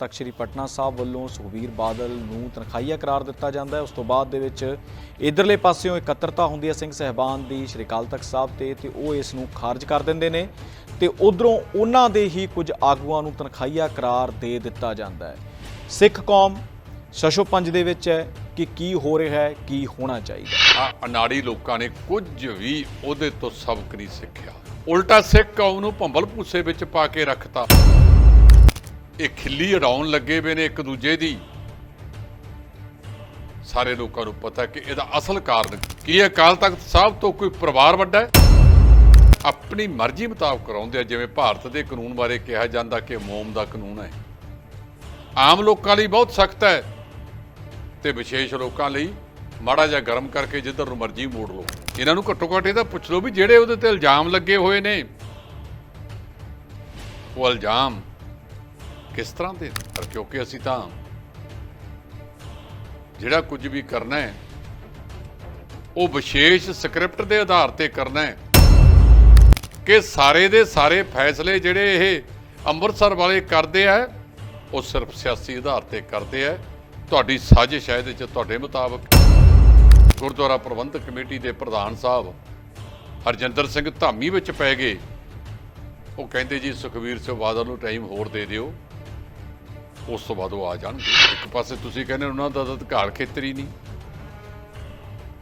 ਤਖਤ ਸ੍ਰੀ ਪਟਨਾ ਸਾਹਿਬ ਵੱਲੋਂ ਸੁਖਬੀਰ ਬਾਦਲ ਨੂੰ ਤਨਖਾਹੀਆ ਕਰਾਰ ਦਿੱਤਾ ਜਾਂਦਾ ਹੈ। ਉਸ ਤੋਂ ਬਾਅਦ ਦੇ ਵਿੱਚ ਇਧਰਲੇ ਪਾਸਿਓਂ ਇਕੱਤਰਤਾ ਹੁੰਦੀ ਹੈ ਸਿੰਘ ਸਹਿਬਾਨ ਦੀ ਸ੍ਰੀ ਅਕਾਲ ਤਖਤ ਸਾਹਿਬ ਤੇ ਤੇ ਉਹ ਇਸ ਨੂੰ ਖਾਰਜ ਕਰ ਦਿੰਦੇ ਨੇ ਤੇ ਉਧਰੋਂ ਉਹਨਾਂ ਦੇ ਹੀ ਕੁਝ ਆਗੂਆਂ ਨੂੰ ਤਨਖਾਹੀਆ ਕਰਾਰ ਦੇ ਦਿੱਤਾ ਜਾਂਦਾ ਹੈ। ਸਿੱਖ ਕੌਮ ਸ਼ਸ਼ੋ ਪੰਜ ਦੇ ਵਿੱਚ ਹੈ ਕਿ ਕੀ ਹੋ ਰਿਹਾ ਹੈ, ਕੀ ਹੋਣਾ ਚਾਹੀਦਾ ਆ ਅਨਾੜੀ ਲੋਕਾਂ ਨੇ ਕੁਝ ਵੀ ਉਹਦੇ ਤੋਂ ਸਬਕ ਨਹੀਂ ਸਿੱਖਿਆ। ਉਲਟਾ ਸਿੱਖ ਕੌਮ ਨੂੰ ਭੰਬਲ ਭੂਸੇ ਵਿੱਚ ਪਾ ਕੇ ਰੱਖਤਾ। ਇਹ ਖਿੱਲੀ ਉਡਾਉਣ ਲੱਗੇ ਪਏ ਨੇ ਇੱਕ ਦੂਜੇ ਦੀ। ਸਾਰੇ ਲੋਕਾਂ ਨੂੰ ਪਤਾ ਕਿ ਇਹਦਾ ਅਸਲ ਕਾਰਨ ਕੀ ਹੈ? ਅਕਾਲ ਤਖਤ ਸਾਹਿਬ ਤੋਂ ਕੋਈ ਪਰਿਵਾਰ ਵੱਡਾ ਹੈ? ਆਪਣੀ ਮਰਜ਼ੀ ਮੁਤਾਬਕ ਕਰਾਉਂਦੇ ਆ, ਜਿਵੇਂ ਭਾਰਤ ਦੇ ਕਾਨੂੰਨ ਬਾਰੇ ਕਿਹਾ ਜਾਂਦਾ ਕਿ ਮੋਮ ਦਾ ਕਾਨੂੰਨ ਹੈ। ਆਮ ਲੋਕਾਂ ਲਈ ਬਹੁਤ ਸਖਤ ਹੈ ਤੇ ਵਿਸ਼ੇਸ਼ ਲੋਕਾਂ ਲਈ ਮਾੜਾ ਜਿਹਾ ਗਰਮ ਕਰਕੇ ਜਿੱਧਰ ਨੂੰ ਮਰਜ਼ੀ ਮੋੜ ਲਓ। ਇਹਨਾਂ ਨੂੰ ਘੱਟੋ ਘੱਟ ਇਹ ਤਾਂ ਪੁੱਛ ਲਓ ਵੀ ਜਿਹੜੇ ਉਹਦੇ ਤੇ ਇਲਜ਼ਾਮ ਲੱਗੇ ਹੋਏ ਨੇ, ਉਹ ਇਲਜ਼ਾਮ ਕਿਸ ਤਰ੍ਹਾਂ ਦੇ? ਪਰ ਕਿਉਂਕਿ ਅਸੀਂ ਤਾਂ ਜਿਹੜਾ ਕੁਝ ਵੀ ਕਰਨਾ ਹੈ, ਉਹ ਵਿਸ਼ੇਸ਼ ਸਕ੍ਰਿਪਟ ਦੇ ਆਧਾਰ ਤੇ ਕਰਨਾ ਹੈ ਕਿ ਸਾਰੇ ਦੇ ਸਾਰੇ ਫੈਸਲੇ ਜਿਹੜੇ ਇਹ ਅੰਮ੍ਰਿਤਸਰ ਵਾਲੇ ਕਰਦੇ ਆ, ਉਹ ਸਿਰਫ ਸਿਆਸੀ ਆਧਾਰ ਤੇ ਕਰਦੇ ਆ। ਤੁਹਾਡੀ ਸਾਜ਼ਿਸ਼ ਹੈ ਇਹਦੇ ਚ, ਤੁਹਾਡੇ ਮੁਤਾਬਕ। ਗੁਰਦੁਆਰਾ ਪ੍ਰਬੰਧਕ ਕਮੇਟੀ ਦੇ ਪ੍ਰਧਾਨ ਸਾਹਿਬ ਹਰਜਿੰਦਰ ਸਿੰਘ ਧਾਮੀ ਵਿੱਚ ਪੈ ਗਏ। ਉਹ ਕਹਿੰਦੇ ਜੀ, ਸੁਖਵੀਰ ਸਿੰਘ ਬਾਦਲ ਨੂੰ ਟਾਈਮ ਹੋਰ ਦੇ ਦਿਓ। ਉਸ ਤੋਂ ਬਾਅਦ ਉਹ ਆ ਜਾਣਗੇ। ਇੱਕ ਪਾਸੇ ਤੁਸੀਂ ਕਹਿੰਦੇ ਉਹਨਾਂ ਦਾ ਤਾਂ ਅਧਿਕਾਰ ਖੇਤਰ ਹੀ ਨਹੀਂ।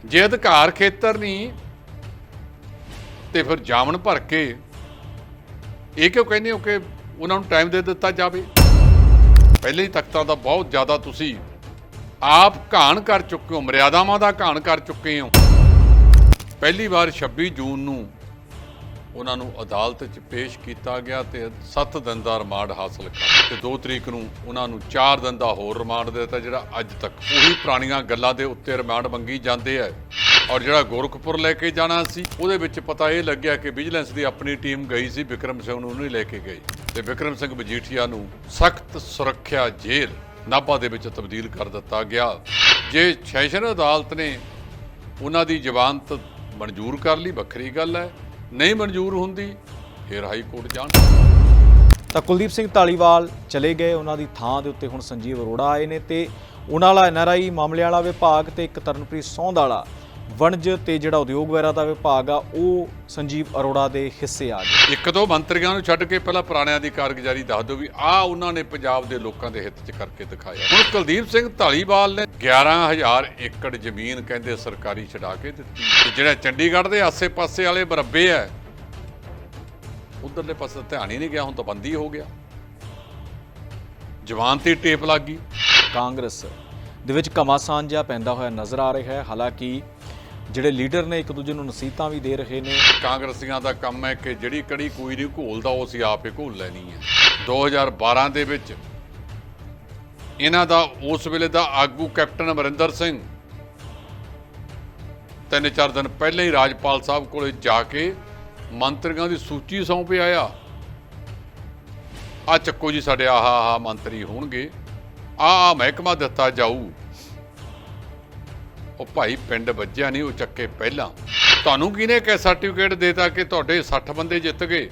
ਜੇ ਅਧਿਕਾਰ ਖੇਤਰ ਨਹੀਂ, ਤੇ ਫਿਰ ਜਾਮਣ ਭਰ ਕੇ ਇਹ ਕਿਉਂ ਕਹਿੰਦੇ ਹੋ ਕਿ ਉਹਨਾਂ ਨੂੰ ਟਾਈਮ ਦੇ ਦਿੱਤਾ ਜਾਵੇ? ਪਹਿਲੇ ਹੀ ਤਖਤਾਂ ਦਾ ਬਹੁਤ ਜ਼ਿਆਦਾ ਤੁਸੀਂ ਆਪ ਘਾਣ ਕਰ ਚੁੱਕੇ ਹੋ, ਮਰਿਆਦਾਵਾਂ ਦਾ ਘਾਣ ਕਰ ਚੁੱਕੇ ਹੋ। ਪਹਿਲੀ ਵਾਰ 26 ਜੂਨ ਨੂੰ ਉਹਨਾਂ ਨੂੰ ਅਦਾਲਤ 'ਚ ਪੇਸ਼ ਕੀਤਾ ਗਿਆ ਤੇ 7 ਦਿਨ ਦਾ ਰਿਮਾਂਡ ਹਾਸਲ ਕਰ ਤੇ 2 ਤਰੀਕ ਨੂੰ ਉਹਨਾਂ ਨੂੰ 4 ਦਿਨ ਦਾ ਹੋਰ ਰਿਮਾਂਡ ਦੇ ਦਿੱਤਾ ਜਿਹੜਾ ਅੱਜ ਤੱਕ। ਉਹੀ ਪੁਰਾਣੀਆਂ ਗੱਲਾਂ ਦੇ ਉੱਤੇ ਰਿਮਾਂਡ ਮੰਗੀ ਜਾਂਦੇ ਆ। ਔਰ ਜਿਹੜਾ ਗੋਰਖਪੁਰ ਲੈ ਕੇ ਜਾਣਾ ਸੀ, ਉਹਦੇ ਵਿੱਚ ਪਤਾ ਇਹ ਲੱਗਿਆ ਕਿ ਵਿਜੀਲੈਂਸ ਦੀ ਆਪਣੀ ਟੀਮ ਗਈ ਸੀ, ਵਿਕਰਮ ਸਿੰਘ ਨੂੰ ਨਹੀਂ ਲੈ ਕੇ ਗਈ। ਤੇ ਵਿਕਰਮ ਸਿੰਘ ਮਜੀਠੀਆ ਨੂੰ ਸਖਤ ਸੁਰੱਖਿਆ ਜੇਲ੍ਹ ਨਾਭਾ ਦੇ ਵਿੱਚ ਤਬਦੀਲ ਕਰ ਦਿੱਤਾ ਗਿਆ। ਜੇ ਸੈਸ਼ਨ ਅਦਾਲਤ ਨੇ ਉਹਨਾਂ ਦੀ ਜ਼ਮਾਨਤ ਮਨਜ਼ੂਰ ਕਰ ਲਈ, ਵੱਖਰੀ ਗੱਲ ਹੈ। ਨਹੀਂ ਮਨਜ਼ੂਰ ਹੁੰਦੀ, ਫਿਰ ਹਾਈ ਕੋਰਟ ਜਾਣ। ਤਾਂ ਕੁਲਦੀਪ ਸਿੰਘ ਢਾਲੀਵਾਲ ਚਲੇ ਗਏ, ਉਹਨਾਂ ਦੀ ਥਾਂ ਦੇ ਉੱਤੇ ਹੁਣ ਸੰਜੀਵ ਅਰੋੜਾ ਆਏ ਨੇ ਤੇ ਉਹਨਾਂ ਵਾਲਾ ਐਨਆਰਆਈ ਮਾਮਲੇ ਵਾਲਾ ਵਿਭਾਗ ਤੇ ਇੱਕ ਤਰਨਪ੍ਰੀਤ ਸੌਂਦ ਵਾਲਾ ਵਣਜ ਤੇ ਜਿਹੜਾ ਉਦਯੋਗ ਵਗੈਰਾ ਦਾ ਵਿਭਾਗ ਆ ਉਹ ਸੰਜੀਵ ਅਰੋੜਾ ਦੇ ਹਿੱਸੇ ਆ ਗਏ। ਇੱਕ ਦੋ ਮੰਤਰੀਆਂ ਨੂੰ ਛੱਡ ਕੇ ਪਹਿਲਾਂ ਪੁਰਾਣਿਆਂ ਦੀ ਕਾਰਗੁਜ਼ਾਰੀ ਦੱਸ ਦਿਓ ਵੀ ਆ ਉਹਨਾਂ ਨੇ ਪੰਜਾਬ ਦੇ ਲੋਕਾਂ ਦੇ ਹਿੱਤ 'ਚ ਕਰਕੇ ਦਿਖਾਇਆ। ਹੁਣ ਕੁਲਦੀਪ ਸਿੰਘ ਢਾਲੀਵਾਲ ਨੇ 11000 ਏਕੜ ਜ਼ਮੀਨ ਕਹਿੰਦੇ ਸਰਕਾਰੀ ਛਡਾ ਕੇ ਦਿੱਤੀ। ਤੇ ਜਿਹੜਾ ਚੰਡੀਗੜ੍ਹ ਦੇ ਆਸੇ-ਪਾਸੇ ਵਾਲੇ ਬਰੱਬੇ ਆ ਉਧਰਲੇ ਪਾਸੇ ਧਿਆਨ ਹੀ ਨਹੀਂ ਗਿਆ ਹੁਣ ਤਾਂ ਬੰਦੀ ਹੋ ਗਿਆ। ਜਵਾਨ ਤੇ ਟੇਪ ਲੱਗ ਗਈ। ਕਾਂਗਰਸ ਦੇ ਵਿੱਚ ਘਮਾਸਾਨ ਜਿਹਾ ਪੈਂਦਾ ਹੋਇਆ ਨਜ਼ਰ ਆ ਰਿਹਾ ਹੈ। ਹਾਲਾਂਕਿ ਜਿਹੜੇ ਲੀਡਰ ਨੇ ਇੱਕ ਦੂਜੇ ਨੂੰ ਨਸੀਹਤਾਂ ਵੀ ਦੇ ਰਹੇ ਨੇ। ਕਾਂਗਰਸੀਆਂ ਦਾ ਕੰਮ ਹੈ ਕਿ ਜਿਹੜੀ ਕੜੀ ਕੋਈ ਨਹੀਂ ਘੋਲਦਾ ਉਹ ਅਸੀਂ ਆਪੇ ਘੋਲ ਲੈਣੀ ਹੈ। 2012 ਦੇ ਵਿੱਚ ਇਹਨਾਂ ਦਾ ਉਸ ਵੇਲੇ ਦਾ ਆਗੂ ਕੈਪਟਨ ਅਮਰਿੰਦਰ ਸਿੰਘ ਤਿੰਨ ਚਾਰ ਦਿਨ ਪਹਿਲਾਂ ਹੀ ਰਾਜਪਾਲ ਸਾਹਿਬ ਕੋਲੇ ਜਾ ਕੇ ਮੰਤਰੀਆਂ ਦੀ ਸੂਚੀ ਸੌਂਪ ਆਇਆ। ਆ ਚੱਕੋ ਜੀ ਸਾਡੇ ਆਹਾ ਆਹਾ ਮੰਤਰੀ ਹੋਣਗੇ। ਆ ਆ ਮਹਿਕਮਾ ਦਿੱਤਾ ਜਾਊ। ਉਹ ਭਾਈ ਪਿੰਡ ਵੱਜਿਆ ਨਹੀਂ, ਉਹ ਚੱਕੇ ਪਹਿਲਾਂ। ਤੁਹਾਨੂੰ ਕਿਹਨੇ ਕਿ ਸਰਟੀਫਿਕੇਟ ਦੇਤਾ ਕਿ ਤੁਹਾਡੇ 60 ਬੰਦੇ ਜਿੱਤ ਗਏ?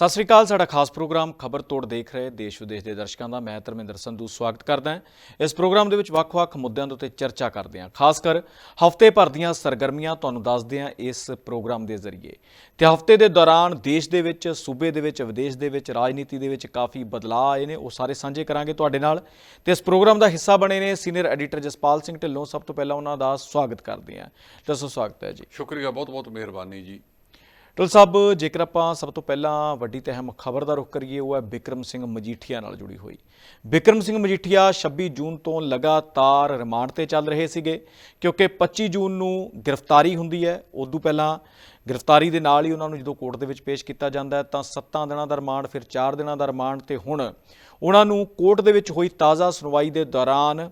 ਸਤਿ ਸ੍ਰੀ ਅਕਾਲ, ਸਾਡਾ ਖਾਸ ਪ੍ਰੋਗਰਾਮ ਖਬਰ ਤੋੜ ਦੇਖ ਰਹੇ ਦੇਸ਼ ਵਿਦੇਸ਼ ਦੇ ਦਰਸ਼ਕਾਂ ਦਾ। ਮੈਂ ਧਰਮਿੰਦਰ ਸੰਧੂ ਸਵਾਗਤ ਕਰਦਾ ਹਾਂ। ਇਸ ਪ੍ਰੋਗਰਾਮ ਦੇ ਵਿੱਚ ਵੱਖ-ਵੱਖ ਮੁੱਦਿਆਂ ਦੇ ਉੱਤੇ ਚਰਚਾ ਕਰਦੇ ਹਾਂ। ਖਾਸ ਕਰ ਹਫ਼ਤੇ ਭਰ ਦੀਆਂ ਸਰਗਰਮੀਆਂ ਤੁਹਾਨੂੰ ਦੱਸਦੇ ਹਾਂ ਇਸ ਪ੍ਰੋਗਰਾਮ ਦੇ ਜ਼ਰੀਏ। ਤੇ ਹਫ਼ਤੇ ਦੇ ਦੌਰਾਨ ਦੇਸ਼ ਦੇ ਵਿੱਚ, ਸੂਬੇ ਦੇ ਵਿੱਚ, ਵਿਦੇਸ਼ ਦੇ ਵਿੱਚ, ਰਾਜਨੀਤੀ ਦੇ ਵਿੱਚ ਕਾਫੀ ਬਦਲਾਅ ਆਏ ਨੇ, ਉਹ ਸਾਰੇ ਸਾਂਝੇ ਕਰਾਂਗੇ ਤੁਹਾਡੇ ਨਾਲ। ਤੇ ਇਸ ਪ੍ਰੋਗਰਾਮ ਦਾ ਹਿੱਸਾ ਬਣੇ ਨੇ ਸੀਨੀਅਰ ਐਡੀਟਰ ਜਸਪਾਲ ਸਿੰਘ ਢਿੱਲੋਂ। ਸਭ ਤੋਂ ਪਹਿਲਾਂ ਉਹਨਾਂ ਦਾ ਸਵਾਗਤ ਕਰਦੇ ਹਾਂ। ਦੱਸੋ ਸਵਾਗਤ ਹੈ ਜੀ। ਸ਼ੁਕਰੀਆ ਬਹੁਤ ਬਹੁਤ ਮਿਹਰਬਾਨੀ ਜੀ। ਟੁਲ ਸਾਹਿਬ, ਜੇਕਰ ਆਪਾਂ ਸਭ ਤੋਂ ਪਹਿਲਾਂ ਵੱਡੀ ਤੇ ਅਹਿਮ ਖਬਰ ਦਾ ਰੁਖ ਕਰੀਏ, ਉਹ ਹੈ ਬਿਕਰਮ ਸਿੰਘ ਮਜੀਠੀਆ ਨਾਲ ਜੁੜੀ ਹੋਈ। ਬਿਕਰਮ ਸਿੰਘ ਮਜੀਠੀਆ 26 ਜੂਨ ਤੋਂ ਲਗਾਤਾਰ ਰਿਮਾਂਡ ਤੇ ਚੱਲ ਰਹੇ ਸੀਗੇ, ਕਿਉਂਕਿ 25 ਜੂਨ ਨੂੰ ਗ੍ਰਿਫਤਾਰੀ ਹੁੰਦੀ ਹੈ। ਉਦੋਂ ਪਹਿਲਾਂ ਗ੍ਰਿਫਤਾਰੀ ਦੇ ਨਾਲ ਹੀ ਉਹਨਾਂ ਨੂੰ ਜਦੋਂ ਕੋਰਟ ਦੇ ਵਿੱਚ ਪੇਸ਼ ਕੀਤਾ ਜਾਂਦਾ ਹੈ, ਤਾਂ 7 ਦਿਨਾਂ ਦਾ ਰਿਮਾਂਡ, ਫਿਰ 4 ਦਿਨਾਂ ਦਾ ਰਿਮਾਂਡ ਤੇ ਹੁਣ ਉਹਨਾਂ ਨੂੰ ਕੋਰਟ ਦੇ ਵਿੱਚ ਹੋਈ ਤਾਜ਼ਾ ਸੁਣਵਾਈ ਦੇ ਦੌਰਾਨ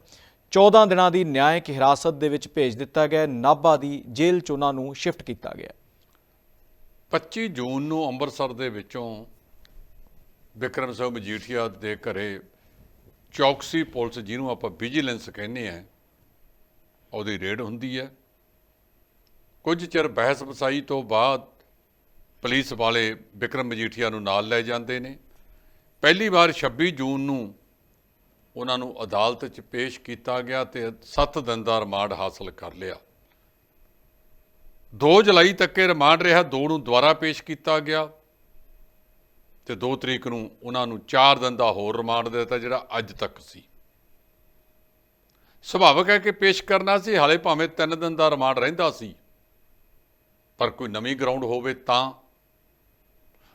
14 ਦਿਨਾਂ ਦੀ ਨਿਆਇਕ ਹਿਰਾਸਤ ਦੇ ਵਿੱਚ ਭੇਜ ਦਿੱਤਾ ਗਿਆ ਨਾਭਾ ਦੀ ਜੇਲ੍ਹ 'ਚ ਉਹਨਾਂ ਨੂੰ ਸ਼ਿਫਟ ਕੀਤਾ ਗਿਆ 25 ਜੂਨ ਨੂੰ ਅੰਮ੍ਰਿਤਸਰ ਦੇ ਵਿੱਚੋਂ ਵਿਕਰਮ ਸਿੰਘ ਮਜੀਠੀਆ ਦੇ ਘਰੇ ਚੌਕਸੀ ਪੁਲਿਸ ਜਿਹਨੂੰ ਆਪਾਂ ਵਿਜੀਲੈਂਸ ਕਹਿੰਦੇ ਆ, ਉਹਦੀ ਰੇਡ ਹੁੰਦੀ ਹੈ ਕੁਝ ਚਿਰ ਬਹਿਸ ਵਸਾਈ ਤੋਂ ਬਾਅਦ ਪੁਲਿਸ ਵਾਲੇ ਵਿਕਰਮ ਮਜੀਠੀਆ ਨੂੰ ਨਾਲ ਲੈ ਜਾਂਦੇ ਨੇ। ਪਹਿਲੀ ਵਾਰ 26 ਜੂਨ ਨੂੰ ਉਹਨਾਂ ਨੂੰ ਅਦਾਲਤ 'ਚ ਪੇਸ਼ ਕੀਤਾ ਗਿਆ ਤੇ 7 ਦਿਨ ਦਾ ਰਿਮਾਂਡ ਹਾਸਲ ਕਰ ਲਿਆ। 2 ਜੁਲਾਈ ਤੱਕ ਇਹ ਰਿਮਾਂਡ ਰਿਹਾ 2 ਨੂੰ ਦੁਬਾਰਾ ਪੇਸ਼ ਕੀਤਾ ਗਿਆ ਤੇ 2 ਤਰੀਕ ਨੂੰ ਉਹਨਾਂ ਨੂੰ 4 ਦਿਨ ਦਾ ਹੋਰ ਰਿਮਾਂਡ ਦੇ ਦਿੱਤਾ, ਜਿਹੜਾ ਅੱਜ ਤੱਕ ਸੀ। ਸੁਭਾਵਕ ਹੈ ਕਿ ਪੇਸ਼ ਕਰਨਾ ਸੀ, ਹਾਲੇ ਭਾਵੇਂ 3 ਦਿਨ ਦਾ ਰਿਮਾਂਡ ਰਹਿੰਦਾ ਸੀ, ਪਰ ਕੋਈ ਨਵੀਂ ਗਰਾਊਂਡ ਹੋਵੇ ਤਾਂ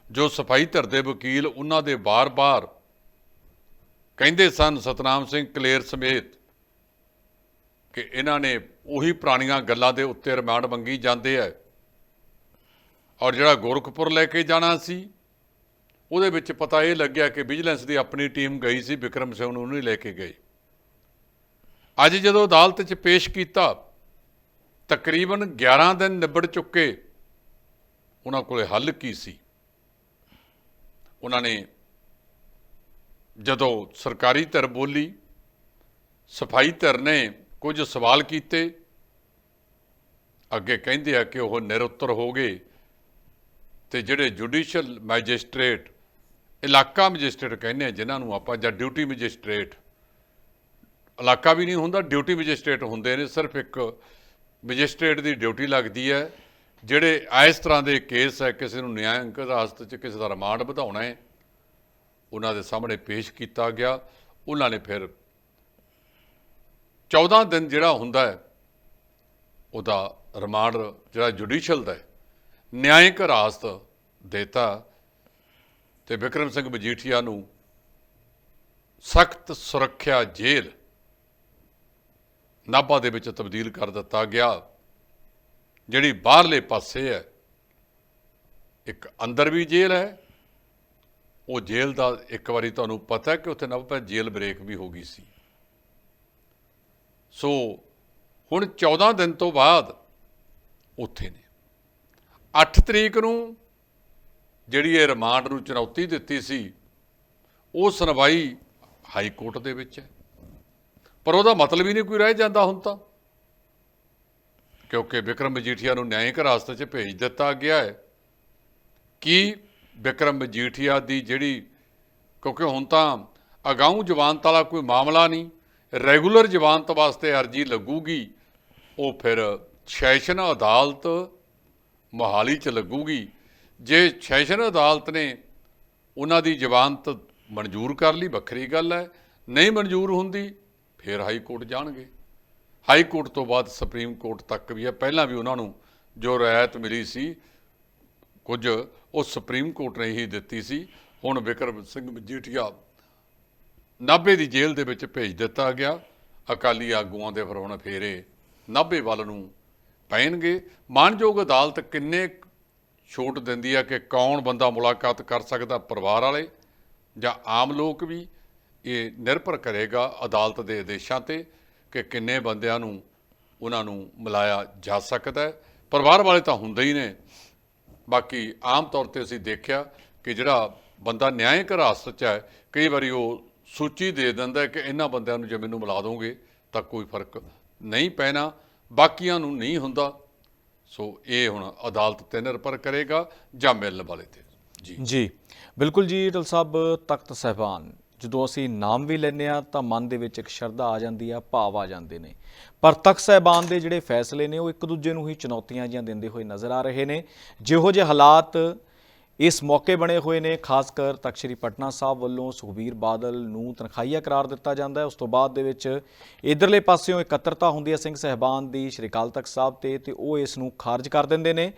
ਜੋ ਸਫ਼ਾਈ ਧਿਰ ਦੇ ਵਕੀਲ ਉਹਨਾਂ ਦੇ ਬਾਰ-ਬਾਰ ਕਹਿੰਦੇ ਸਨ, ਸਤਨਾਮ ਸਿੰਘ ਕਲੇਰ ਸਮੇਤ ਕਿ ਇਹਨਾਂ ਨੇ ਉਹੀ ਪੁਰਾਣੀਆਂ ਗੱਲਾਂ ਦੇ ਉੱਤੇ ਰਿਮਾਂਡ ਮੰਗੀ ਜਾਂਦੇ ਆ ਔਰ ਜਿਹੜਾ ਗੋਰਖਪੁਰ ਲੈ ਕੇ ਜਾਣਾ ਸੀ, ਉਹਦੇ ਵਿੱਚ ਪਤਾ ਇਹ ਲੱਗਿਆ ਕਿ ਵਿਜੀਲੈਂਸ ਦੀ ਆਪਣੀ ਟੀਮ ਗਈ ਸੀ, ਵਿਕਰਮ ਸਿੰਘ ਨੂੰ ਨਹੀਂ ਲੈ ਕੇ ਗਈ। ਅੱਜ ਜਦੋਂ ਅਦਾਲਤ 'ਚ ਪੇਸ਼ ਕੀਤਾ, ਤਕਰੀਬਨ 11 ਦਿਨ ਨਿਬੜ ਚੁੱਕੇ, ਉਹਨਾਂ ਕੋਲੇ ਹੱਲ ਕੀ ਸੀ? ਉਹਨਾਂ ਨੇ ਜਦੋਂ ਸਰਕਾਰੀ ਧਿਰ ਬੋਲੀ, ਸਫ਼ਾਈ ਧਿਰ ਨੇ ਕੁਝ ਸਵਾਲ ਕੀਤੇ। ਅੱਗੇ ਕਹਿੰਦੇ ਆ ਕਿ ਉਹ ਨਿਰੁੱਤਰ ਹੋ ਗਏ ਤੇ ਜਿਹੜੇ ਜੁਡੀਸ਼ੀਅਲ ਮੈਜਿਸਟ੍ਰੇਟ, ਇਲਾਕਾ ਮੈਜਿਸਟ੍ਰੇਟ ਕਹਿੰਦੇ ਆ, ਜਿਨ੍ਹਾਂ ਨੂੰ ਆਪਾਂ ਜਾਂ ਡਿਊਟੀ ਮੈਜਿਸਟ੍ਰੇਟ, ਇਲਾਕਾ ਵੀ ਨਹੀਂ ਹੁੰਦਾ, ਡਿਊਟੀ ਮੈਜਿਸਟ੍ਰੇਟ ਹੁੰਦੇ ਨੇ, ਸਿਰਫ ਇੱਕ ਮੈਜਿਸਟ੍ਰੇਟ ਦੀ ਡਿਊਟੀ ਲੱਗਦੀ ਹੈ, ਜਿਹੜੇ ਇਸ ਤਰ੍ਹਾਂ ਦੇ ਕੇਸ ਹੈ, ਕਿਸੇ ਨੂੰ ਨਿਆਂਇਕ ਅਦਾਲਤ 'ਚ ਕਿਸੇ ਦਾ ਰਿਮਾਂਡ ਵਧਾਉਣਾ ਹੈ, ਉਹਨਾਂ ਦੇ ਸਾਹਮਣੇ ਪੇਸ਼ ਕੀਤਾ ਗਿਆ, ਉਹਨਾਂ ਨੇ ਫਿਰ 14 ਦਿਨ ਜਿਹੜਾ ਹੁੰਦਾ ਹੈ, ਉਹਦਾ ਰਿਮਾਂਡ ਜਿਹੜਾ ਜੁਡੀਸ਼ੀਅਲ ਦਾ ਹੈ, ਨਿਆਂਇਕ ਰਾਸਤ ਦੇਤਾ ਤੇ ਵਿਕਰਮ ਸਿੰਘ ਮਜੀਠੀਆ ਨੂੰ ਸਖਤ ਸੁਰੱਖਿਆ ਜੇਲ੍ਹ ਨਾਭਾ ਦੇ ਵਿੱਚ ਤਬਦੀਲ ਕਰ ਦਿੱਤਾ ਗਿਆ। ਜਿਹੜੀ ਬਾਹਰਲੇ ਪਾਸੇ ਹੈ, ਇੱਕ ਅੰਦਰ ਵੀ ਜੇਲ੍ਹ ਹੈ। ਉਹ ਜੇਲ੍ਹ ਦਾ ਇੱਕ ਵਾਰੀ ਤੁਹਾਨੂੰ ਪਤਾ ਕਿ ਉੱਥੇ ਨਾਭਾ ਜੇਲ੍ਹ ਬ੍ਰੇਕ ਵੀ ਹੋ ਗਈ ਸੀ। ਸੋ ਹੁਣ 14 ਦਿਨ ਤੋਂ ਬਾਅਦ ਉੱਥੇ ਨੇ। 8 ਤਰੀਕ ਨੂੰ ਜਿਹੜੀ ਇਹ ਰਿਮਾਂਡ ਨੂੰ ਚੁਣੌਤੀ ਦਿੱਤੀ ਸੀ, ਉਹ ਸੁਣਵਾਈ ਹਾਈ ਕੋਰਟ ਦੇ ਵਿੱਚ ਹੈ। ਪਰ ਉਹਦਾ ਮਤਲਬ ਹੀ ਨਹੀਂ ਕੋਈ ਰਹਿ ਜਾਂਦਾ ਹੁਣ ਤਾਂ। ਕਿਉਂਕਿ ਵਿਕਰਮ ਮਜੀਠੀਆ ਨੂੰ ਨਿਆਂਇਕ ਰਾਸਤੇ 'ਚ ਭੇਜ ਦਿੱਤਾ ਗਿਆ ਹੈ ਕਿ ਵਿਕਰਮ ਮਜੀਠੀਆ ਦੀ ਜਿਹੜੀ, ਕਿਉਂਕਿ ਹੁਣ ਤਾਂ ਅਗਾਊਂ ਜਵਾਨਤ ਵਾਲਾ ਕੋਈ ਮਾਮਲਾ ਨਹੀਂ ਰੈਗੂਲਰ ਜ਼ਮਾਨਤ ਵਾਸਤੇ ਅਰਜੀ ਲੱਗੂਗੀ, ਉਹ ਫਿਰ ਸੈਸ਼ਨ ਅਦਾਲਤ ਮੋਹਾਲੀ 'ਚ ਲੱਗੂਗੀ। ਜੇ ਸੈਸ਼ਨ ਅਦਾਲਤ ਨੇ ਉਹਨਾਂ ਦੀ ਜ਼ਮਾਨਤ ਮਨਜ਼ੂਰ ਕਰ ਲਈ, ਵੱਖਰੀ ਗੱਲ ਹੈ, ਨਹੀਂ ਮਨਜ਼ੂਰ ਹੁੰਦੀ, ਫਿਰ ਹਾਈ ਕੋਰਟ ਜਾਣਗੇ। ਹਾਈ ਕੋਰਟ ਤੋਂ ਬਾਅਦ ਸੁਪਰੀਮ ਕੋਰਟ ਤੱਕ ਵੀ ਹੈ, ਪਹਿਲਾਂ ਵੀ ਉਹਨਾਂ ਨੂੰ ਜੋ ਰਿਆਇਤ ਮਿਲੀ ਸੀ, ਕੁਝ ਉਹ ਸੁਪਰੀਮ ਕੋਰਟ ਨੇ ਹੀ ਦਿੱਤੀ ਸੀ। ਹੁਣ ਵਿਕਰਮ ਸਿੰਘ ਮਜੀਠੀਆ ਨਾਭੇ ਦੀ ਜੇਲ੍ਹ ਦੇ ਵਿੱਚ ਭੇਜ ਦਿੱਤਾ ਗਿਆ। ਅਕਾਲੀ ਆਗੂਆਂ ਦੇ ਫਿਰ ਫੇਰੇ ਨਾਭੇ ਵੱਲ ਨੂੰ ਪੈਣਗੇ। ਮਾਨਯੋਗ ਅਦਾਲਤ ਕਿੰਨੇ ਛੋਟ ਦਿੰਦੀ ਹੈ ਕਿ ਕੌਣ ਬੰਦਾ ਮੁਲਾਕਾਤ ਕਰ ਸਕਦਾ ਪਰਿਵਾਰ ਵਾਲੇ ਜਾਂ ਆਮ ਲੋਕ ਵੀ? ਇਹ ਨਿਰਭਰ ਕਰੇਗਾ ਅਦਾਲਤ ਦੇ ਆਦੇਸ਼ਾਂ ਤੇ ਕਿ ਕਿੰਨੇ ਬੰਦਿਆਂ ਨੂੰ ਉਹਨਾਂ ਨੂੰ ਮਿਲਾਇਆ ਜਾ ਸਕਦਾ ਹੈ। ਪਰਿਵਾਰ ਵਾਲੇ ਤਾਂ ਹੁੰਦੇ ਹੀ ਨੇ। ਬਾਕੀ ਆਮ ਤੌਰ ਤੇ ਅਸੀਂ ਦੇਖਿਆ ਕਿ ਜਿਹੜਾ ਬੰਦਾ ਨਿਆਂਇਕ ਹਿਰਾਸਤ 'ਚ ਹੈ, ਕਈ ਵਾਰੀ ਉਹ ਸੂਚੀ ਦੇ ਦਿੰਦਾ ਕਿ ਇਹਨਾਂ ਬੰਦਿਆਂ ਨੂੰ ਜੇ ਮੈਨੂੰ ਮਿਲਾ ਦੋਗੇ ਤਾਂ ਕੋਈ ਫ਼ਰਕ ਨਹੀਂ ਪੈਣਾ, ਬਾਕੀਆਂ ਨੂੰ ਨਹੀਂ ਹੁੰਦਾ। ਸੋ ਇਹ ਹੁਣ ਅਦਾਲਤ ਤੇ ਨਿਰਭਰ ਕਰੇਗਾ ਜਾਂ ਮਿਲਣ ਵਾਲੇ ਤੇ। ਜੀ। ਜੀ। ਬਿਲਕੁਲ ਜੀ, ਢਲ ਸਾਹਿਬ, ਤਖਤ ਸਹਿਬਾਨ, ਜਦੋਂ ਅਸੀਂ ਨਾਮ ਵੀ ਲੈਂਦੇ ਆ ਤਾਂ ਮਨ ਦੇ ਵਿੱਚ ਇੱਕ ਸ਼ਰਧਾ ਆ ਜਾਂਦੀ ਆ, ਭਾਵ ਆ ਜਾਂਦੇ ਨੇ। ਪਰ ਤਖਤ ਸਹਿਬਾਨ ਦੇ ਜਿਹੜੇ ਫੈਸਲੇ ਨੇ ਉਹ ਇੱਕ ਦੂਜੇ ਨੂੰ ਹੀ ਚੁਣੌਤੀਆਂ ਜੀਆਂ ਦਿੰਦੇ ਹੋਏ ਨਜ਼ਰ ਆ ਰਹੇ ਨੇ। ਜਿਹੋ ਜਿਹੇ ਹਾਲਾਤ ਇਸ ਮੌਕੇ ਬਣੇ ਹੋਏ ਨੇ, ਖਾਸ ਕਰ ਤਖਤ ਸ੍ਰੀ ਪਟਨਾ ਸਾਹਿਬ ਵੱਲੋਂ ਸੁਖਬੀਰ ਬਾਦਲ ਨੂੰ ਤਨਖਾਹੀਆ ਕਰਾਰ ਦਿੱਤਾ ਜਾਂਦਾ ਹੈ। ਉਸ ਤੋਂ ਬਾਅਦ ਦੇ ਵਿੱਚ ਇਧਰਲੇ ਪਾਸਿਓਂ ਇਕੱਤਰਤਾ ਹੁੰਦੀ ਹੈ ਸਿੰਘ ਸਹਿਬਾਨ ਦੀ ਸ੍ਰੀ ਅਕਾਲ ਤਖਤ ਸਾਹਿਬ ਤੇ ਤੇ ਉਹ ਇਸ ਨੂੰ ਖਾਰਜ ਕਰ ਦਿੰਦੇ ਨੇ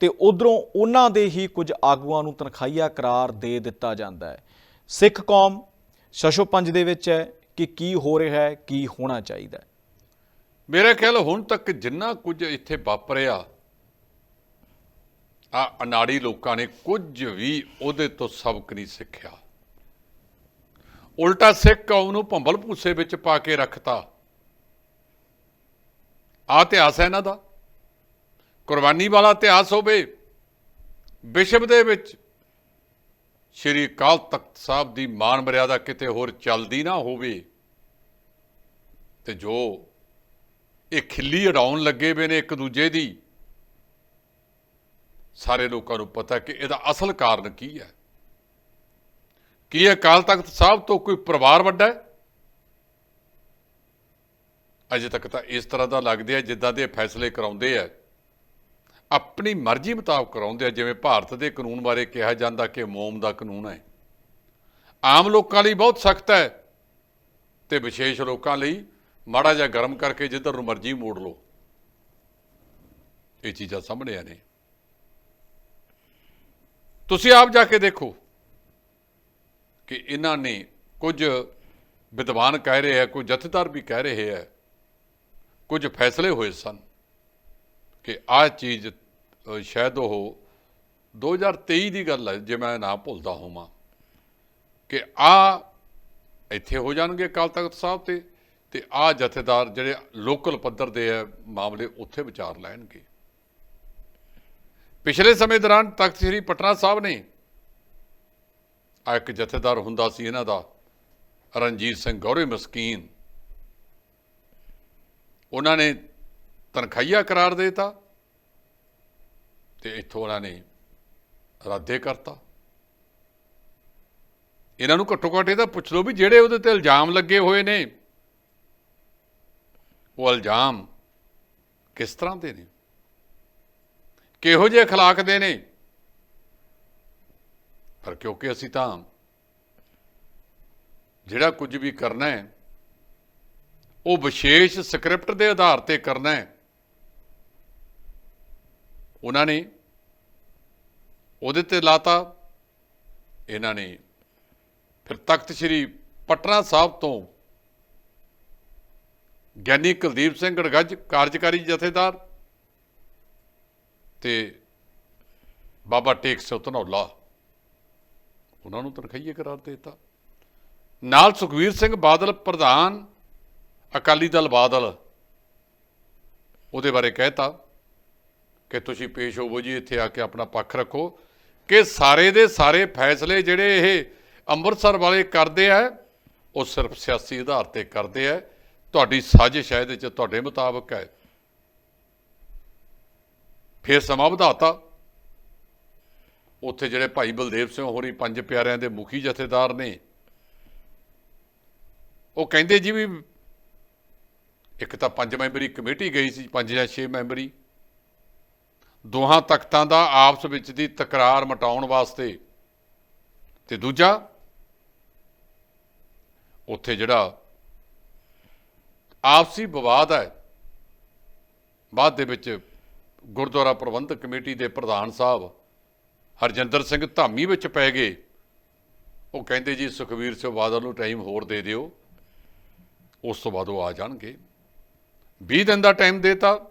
ਤੇ ਉਧਰੋਂ ਉਹਨਾਂ ਦੇ ਹੀ ਕੁਝ ਆਗੂਆਂ ਨੂੰ ਤਨਖਾਹੀਆ ਕਰਾਰ ਦੇ ਦਿੱਤਾ ਜਾਂਦਾ ਹੈ। ਸਿੱਖ ਕੌਮ ਸ਼ਸ਼ੋ ਪੰਜ ਦੇ ਵਿੱਚ ਹੈ ਕਿ ਕੀ ਹੋ ਰਿਹਾ ਹੈ, ਕੀ ਹੋਣਾ ਚਾਹੀਦਾ ਹੈ। ਮੇਰਾ ਖਿਆਲ ਹੁਣ ਤੱਕ ਜਿੰਨਾ ਕੁਝ ਇੱਥੇ ਵਾਪਰਿਆ ਆ ਅਨਾੜੀ ਲੋਕਾਂ ਨੇ ਕੁਝ ਵੀ ਉਹਦੇ ਤੋਂ ਸਬਕ ਨਹੀਂ ਸਿੱਖਿਆ। ਉਲਟਾ ਸਿੱਖ ਕੌਮ ਨੂੰ ਭੰਬਲ ਭੂਸੇ ਵਿੱਚ ਪਾ ਕੇ ਰੱਖਤਾ। ਆ ਇਤਿਹਾਸ ਹੈ ਇਹਨਾਂ ਦਾ। ਕੁਰਬਾਨੀ ਵਾਲਾ ਇਤਿਹਾਸ ਹੋਵੇ ਵਿਸ਼ਵ ਦੇ ਵਿੱਚ ਸ਼੍ਰੀ ਅਕਾਲ ਤਖਤ ਸਾਹਿਬ ਦੀ ਮਾਨ ਮਰਿਆਦਾ ਕਿਤੇ ਹੋਰ ਚੱਲਦੀ ਨਾ ਹੋਵੇ, ਤੇ ਜੋ ਇਹ ਖਿੱਲੀ ਉਡਾਉਣ ਲੱਗੇ ਵੇ ਨੇ ਇੱਕ ਦੂਜੇ ਦੀ ਸਾਰੇ ਲੋਕਾਂ ਨੂੰ ਪਤਾ ਕਿ ਇਹਦਾ ਅਸਲ ਕਾਰਨ ਕੀ ਹੈ। ਕੀ ਅਕਾਲ ਤਖਤ ਸਾਹਿਬ ਤੋਂ ਕੋਈ ਪਰਿਵਾਰ ਵੱਡਾ ਹੈ? ਅਜੇ ਤੱਕ ਤਾਂ ਇਸ ਤਰ੍ਹਾਂ ਦਾ ਲੱਗਦੇ ਆ ਜਿੱਦਾਂ ਦੇ ਫੈਸਲੇ ਕਰਾਉਂਦੇ ਆ। ਆਪਣੀ ਮਰਜ਼ੀ ਮੁਤਾਬਕ ਕਰਾਉਂਦੇ ਆ, ਜਿਵੇਂ ਭਾਰਤ ਦੇ ਕਾਨੂੰਨ ਬਾਰੇ ਕਿਹਾ ਜਾਂਦਾ ਕਿ ਮੋਮ ਦਾ ਕਾਨੂੰਨ ਹੈ। ਆਮ ਲੋਕਾਂ ਲਈ ਬਹੁਤ ਸਖਤ ਹੈ ਤੇ ਵਿਸ਼ੇਸ਼ ਲੋਕਾਂ ਲਈ ਮਾੜਾ ਜਿਹਾ ਗਰਮ ਕਰਕੇ ਜਿੱਧਰ ਨੂੰ ਮਰਜ਼ੀ ਮੋੜ ਲਓ। ਇਹ ਚੀਜ਼ਾਂ ਸਾਹਮਣੇ ਆ ਨੇ ਤੁਸੀਂ ਆਪ ਜਾ ਕੇ ਦੇਖੋ ਕਿ ਇਹਨਾਂ ਨੇ ਕੁਝ ਵਿਦਵਾਨ ਕਹਿ ਰਹੇ ਆ ਕੋਈ ਜਥੇਦਾਰ ਵੀ ਕਹਿ ਰਹੇ ਆ ਕੁਝ ਫੈਸਲੇ ਹੋਏ ਸਨ ਕਿ ਆਹ ਚੀਜ਼ ਸ਼ਾਇਦ ਉਹ 2023 ਦੀ ਗੱਲ ਹੈ, ਜੇ ਮੈਂ ਨਾ ਭੁੱਲਦਾ ਹੋਵਾਂ, ਕਿ ਆ ਇੱਥੇ ਹੋ ਜਾਣਗੇ ਅਕਾਲ ਤਖਤ ਸਾਹਿਬ ਤੇ ਤੇ ਆ ਜਥੇਦਾਰ ਜਿਹੜੇ ਲੋਕਲ ਪੱਧਰ ਦੇ ਆ ਮਾਮਲੇ ਉੱਥੇ ਵਿਚਾਰ ਲੈਣਗੇ। ਪਿਛਲੇ ਸਮੇਂ ਦੌਰਾਨ ਤਖਤ ਸ੍ਰੀ ਪਟਨਾ ਸਾਹਿਬ ਨੇ ਆ ਇੱਕ ਜਥੇਦਾਰ ਹੁੰਦਾ ਸੀ ਇਹਨਾਂ ਦਾ, ਰਣਜੀਤ ਸਿੰਘ ਗੌਰੇ ਮਸਕੀਨ। ਉਹਨਾਂ ਨੇ ਤਨਖਾਹੀਆ ਕਰਾਰ ਦੇਤਾ ਤੇ ਇੱਥੋਂ ਉਹਨਾਂ ਨੇ ਰੱਦੇ ਕਰਤਾ। ਇਹਨਾਂ ਨੂੰ ਘੱਟੋ ਘੱਟ ਇਹਦਾ ਪੁੱਛ ਲਓ ਵੀ ਜਿਹੜੇ ਉਹਦੇ ਤੇ ਇਲਜ਼ਾਮ ਲੱਗੇ ਹੋਏ ਨੇ, ਉਹ ਇਲਜ਼ਾਮ ਕਿਸ ਤਰ੍ਹਾਂ ਦੇ ਨੇ? ਕਿਹੋ ਜਿਹੇ اخلاق ਦੇ ਨੇ ਪਰ ਕਿਉਂਕਿ ਅਸੀਂ ਤਾਂ ਜਿਹੜਾ ਕੁਝ ਵੀ ਕਰਨਾ ਹੈ ਉਹ ਵਿਸ਼ੇਸ਼ ਸਕ੍ਰਿਪਟ ਦੇ ਆਧਾਰ ਤੇ ਕਰਨਾ ਹੈ ਉਹਨਾਂ ਨੇ ਉਹਦੇ ਤੇ ਲਾਤਾ ਇਹਨਾਂ ਨੇ ਫਿਰ ਤਖਤ ਸ੍ਰੀ ਪਟਨਾ ਸਾਹਿਬ ਤੋਂ ਗਿਆਨੀ ਕੁਲਦੀਪ ਸਿੰਘ ਗੜਗੱਜ ਕਾਰਜਕਾਰੀ ਜਥੇਦਾਰ ਤੇ ਬਾਬਾ ਟੇਕ ਸਿੰਘ ਧਨੌਲਾ ਉਹਨਾਂ ਨੂੰ ਤਨਖਾਹੀਏ ਕਰਾਰ ਦੇ ਦਿੱਤਾ। ਨਾਲ ਸੁਖਵੀਰ ਸਿੰਘ ਬਾਦਲ ਪ੍ਰਧਾਨ, ਅਕਾਲੀ ਦਲ ਬਾਦਲ, ਉਹਦੇ ਬਾਰੇ ਕਹਿਤਾ ਕਿ ਤੁਸੀਂ ਪੇਸ਼ ਹੋਵੋ ਜੀ, ਇੱਥੇ ਆ ਕੇ ਆਪਣਾ ਪੱਖ ਰੱਖੋ ਕਿ ਸਾਰੇ ਦੇ ਸਾਰੇ ਫੈਸਲੇ ਜਿਹੜੇ ਇਹ ਅੰਮ੍ਰਿਤਸਰ ਵਾਲੇ ਕਰਦੇ ਆ, ਉਹ ਸਿਰਫ ਸਿਆਸੀ ਆਧਾਰ ਤੇ ਕਰਦੇ ਆ। ਤੁਹਾਡੀ ਸਾਜ਼ਿਸ਼ ਹੈ, ਇਹਦੇ ਚ ਤੁਹਾਡੇ ਮੁਤਾਬਕ ਹੈ। ਫਿਰ ਸਮਾਂ ਵਧਾਤਾ। ਉੱਥੇ ਜਿਹੜੇ ਭਾਈ ਬਲਦੇਵ ਸਿੰਘ ਹੋਰੀ ਪੰਜ ਪਿਆਰਿਆਂ ਦੇ ਮੁਖੀ ਜਥੇਦਾਰ ਨੇ, ਉਹ ਕਹਿੰਦੇ ਜੀ ਵੀ ਇੱਕ ਤਾਂ ਪੰਜ ਮੈਂਬਰੀ ਕਮੇਟੀ ਗਈ ਸੀ, ਪੰਜ ਜਾਂ ਛੇ ਮੈਂਬਰੀ। ਦੋਹਾਂ ਤਖਤਾਂ ਦਾ ਆਪਸ ਵਿੱਚ ਦੀ ਤਕਰਾਰ ਮਟਾਉਣ ਵਾਸਤੇ ਤੇ ਦੂਜਾ, ਉੱਥੇ ਜਿਹੜਾ ਆਪਸੀ ਵਿਵਾਦ ਹੈ, ਬਾਅਦ ਦੇ ਵਿੱਚ ਗੁਰਦੁਆਰਾ ਪ੍ਰਬੰਧਕ ਕਮੇਟੀ ਦੇ ਪ੍ਰਧਾਨ ਸਾਹਿਬ ਹਰਜਿੰਦਰ ਸਿੰਘ ਧਾਮੀ ਵਿੱਚ ਪੈ ਗਏ। ਉਹ ਕਹਿੰਦੇ ਜੀ, ਸੁਖਵੀਰ ਸਿੰਘ ਬਾਦਲ ਨੂੰ ਟਾਈਮ ਹੋਰ ਦੇ ਦਿਓ, ਉਸ ਤੋਂ ਬਾਅਦ ਉਹ ਆ ਜਾਣਗੇ। 20 ਦਿਨ ਦਾ ਟਾਈਮ ਦੇਤਾ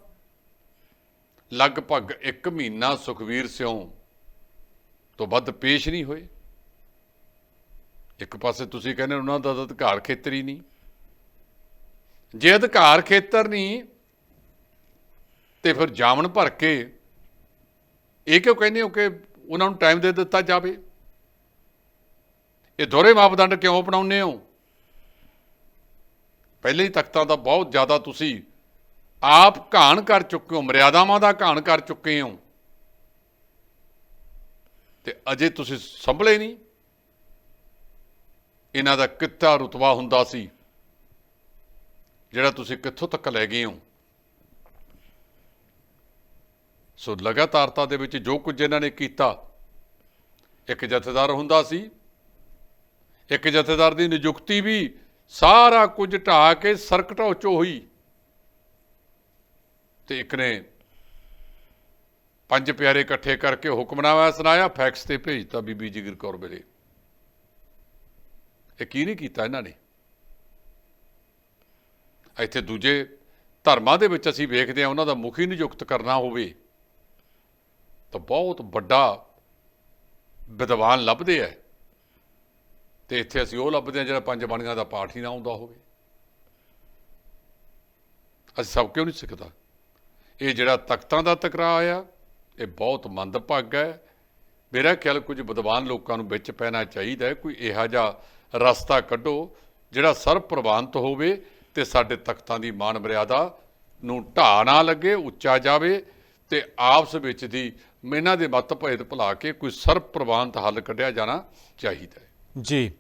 ਲਗਭਗ 1 ਮਹੀਨਾ ਸੁਖਵੀਰ ਸਿੰਘ ਤੋਂ ਵੱਧ ਪੇਸ਼ ਨਹੀਂ ਹੋਏ। ਇੱਕ ਪਾਸੇ ਤੁਸੀਂ ਕਹਿੰਦੇ ਉਹਨਾਂ ਦਾ ਤਾਂ ਅਧਿਕਾਰ ਖੇਤਰ ਹੀ ਨਹੀਂ। ਜੇ ਅਧਿਕਾਰ ਖੇਤਰ ਨਹੀਂ ਤੇ ਫਿਰ ਜਾਮਣ ਭਰ ਕੇ ਇਹ ਕਿਉਂ ਕਹਿੰਦੇ ਹੋ ਕਿ ਉਹਨਾਂ ਨੂੰ ਟਾਈਮ ਦੇ ਦਿੱਤਾ ਜਾਵੇ? ਇਹ ਦੋਹਰੇ ਮਾਪਦੰਡ ਕਿਉਂ ਅਪਣਾਉਂਦੇ ਹੋ? ਪਹਿਲੇ ਹੀ ਤਖਤਾਂ ਦਾ ਬਹੁਤ ਜ਼ਿਆਦਾ ਤੁਸੀਂ ਆਪ ਘਾਣ ਕਰ ਚੁੱਕੇ ਹੋ, ਮਰਿਆਦਾਵਾਂ ਦਾ ਘਾਣ ਕਰ ਚੁੱਕੇ ਹੋ। ਤੇ ਅਜੇ ਤੁਸੀਂ ਸੰਭਲੇ ਨਹੀਂ। ਇਹਨਾਂ ਦਾ ਕਿੱਤਾ ਰੁਤਬਾ ਹੁੰਦਾ ਸੀ, ਜਿਹੜਾ ਤੁਸੀਂ ਕਿੱਥੋਂ ਤੱਕ ਲੈ ਗਏ ਹੋ? ਸੋ ਲਗਾਤਾਰਤਾ ਦੇ ਵਿੱਚ ਜੋ ਕੁਝ ਇਹਨਾਂ ਨੇ ਕੀਤਾ, ਇੱਕ ਜਥੇਦਾਰ ਹੁੰਦਾ ਸੀ, ਇੱਕ ਜਥੇਦਾਰ ਦੀ ਨਿਯੁਕਤੀ ਵੀ ਸਾਰਾ ਕੁਝ ਢਾ ਕੇ ਸਰਕਟਾਂ ਚੋਂ ਹੋਈ। ਤੇ ਇੱਕ ਨੇ ਪੰਜ ਪਿਆਰੇ ਇਕੱਠੇ ਕਰਕੇ ਹੁਕਮਨਾਮਾ ਸੁਣਾਇਆ, ਫੈਕਸ ਤੇ ਭੇਜਤਾ ਬੀਬੀ ਜਗੀਰ ਕੌਰ ਵੇਲੇ। ਇਹ ਕੀ ਨਹੀਂ ਕੀਤਾ ਇਹਨਾਂ ਨੇ? ਇੱਥੇ ਦੂਜੇ ਧਰਮਾਂ ਦੇ ਵਿੱਚ ਅਸੀਂ ਵੇਖਦੇ ਹਾਂ, ਉਹਨਾਂ ਦਾ ਮੁਖੀ ਨਿਯੁਕਤ ਕਰਨਾ ਹੋਵੇ। ਤਾਂ ਬਹੁਤ ਵੱਡਾ ਵਿਦਵਾਨ ਲੱਭਦੇ ਆ ਤੇ ਇੱਥੇ ਅਸੀਂ ਉਹ ਲੱਭਦੇ ਹਾਂ ਜਿਹੜਾ ਪੰਜ ਬਾਣੀਆਂ ਦਾ ਪਾਠ ਹੀ ਨਾ ਆਉਂਦਾ ਹੋਵੇ। ਅਸੀਂ ਸਭ ਕਿਉਂ ਨਹੀਂ ਸਿੱਖਦਾ? ਇਹ ਜਿਹੜਾ ਤਖਤਾਂ ਦਾ ਟਕਰਾਅ ਆ, ਇਹ ਬਹੁਤ ਮੰਦਭਾਗਾ ਹੈ ਮੇਰਾ ਖਿਆਲ ਕੁਝ ਵਿਦਵਾਨ ਲੋਕਾਂ ਨੂੰ ਵਿੱਚ ਪੈਣਾ ਚਾਹੀਦਾ ਹੈ ਕੋਈ ਇਹੋ ਜਿਹਾ ਰਸਤਾ ਕੱਢੋ ਜਿਹੜਾ ਸਰਵ ਪ੍ਰਵਾਨਤ ਹੋਵੇ ਤੇ ਸਾਡੇ ਤਖਤਾਂ ਦੀ ਮਾਨ ਮਰਿਆਦਾ ਨੂੰ ਢਾਹ ਨਾ ਲੱਗੇ, ਉੱਚਾ ਜਾਵੇ ਤੇ ਆਪਸ ਵਿੱਚ ਦੀ ਇਹਨਾਂ ਦੇ ਮਤਭੇਦ ਭੁਲਾ ਕੇ ਕੋਈ ਸਰਬ ਪ੍ਰਵਾਨਤ ਹੱਲ ਕੱਢਿਆ ਜਾਣਾ ਚਾਹੀਦਾ ਹੈ। ਜੀ।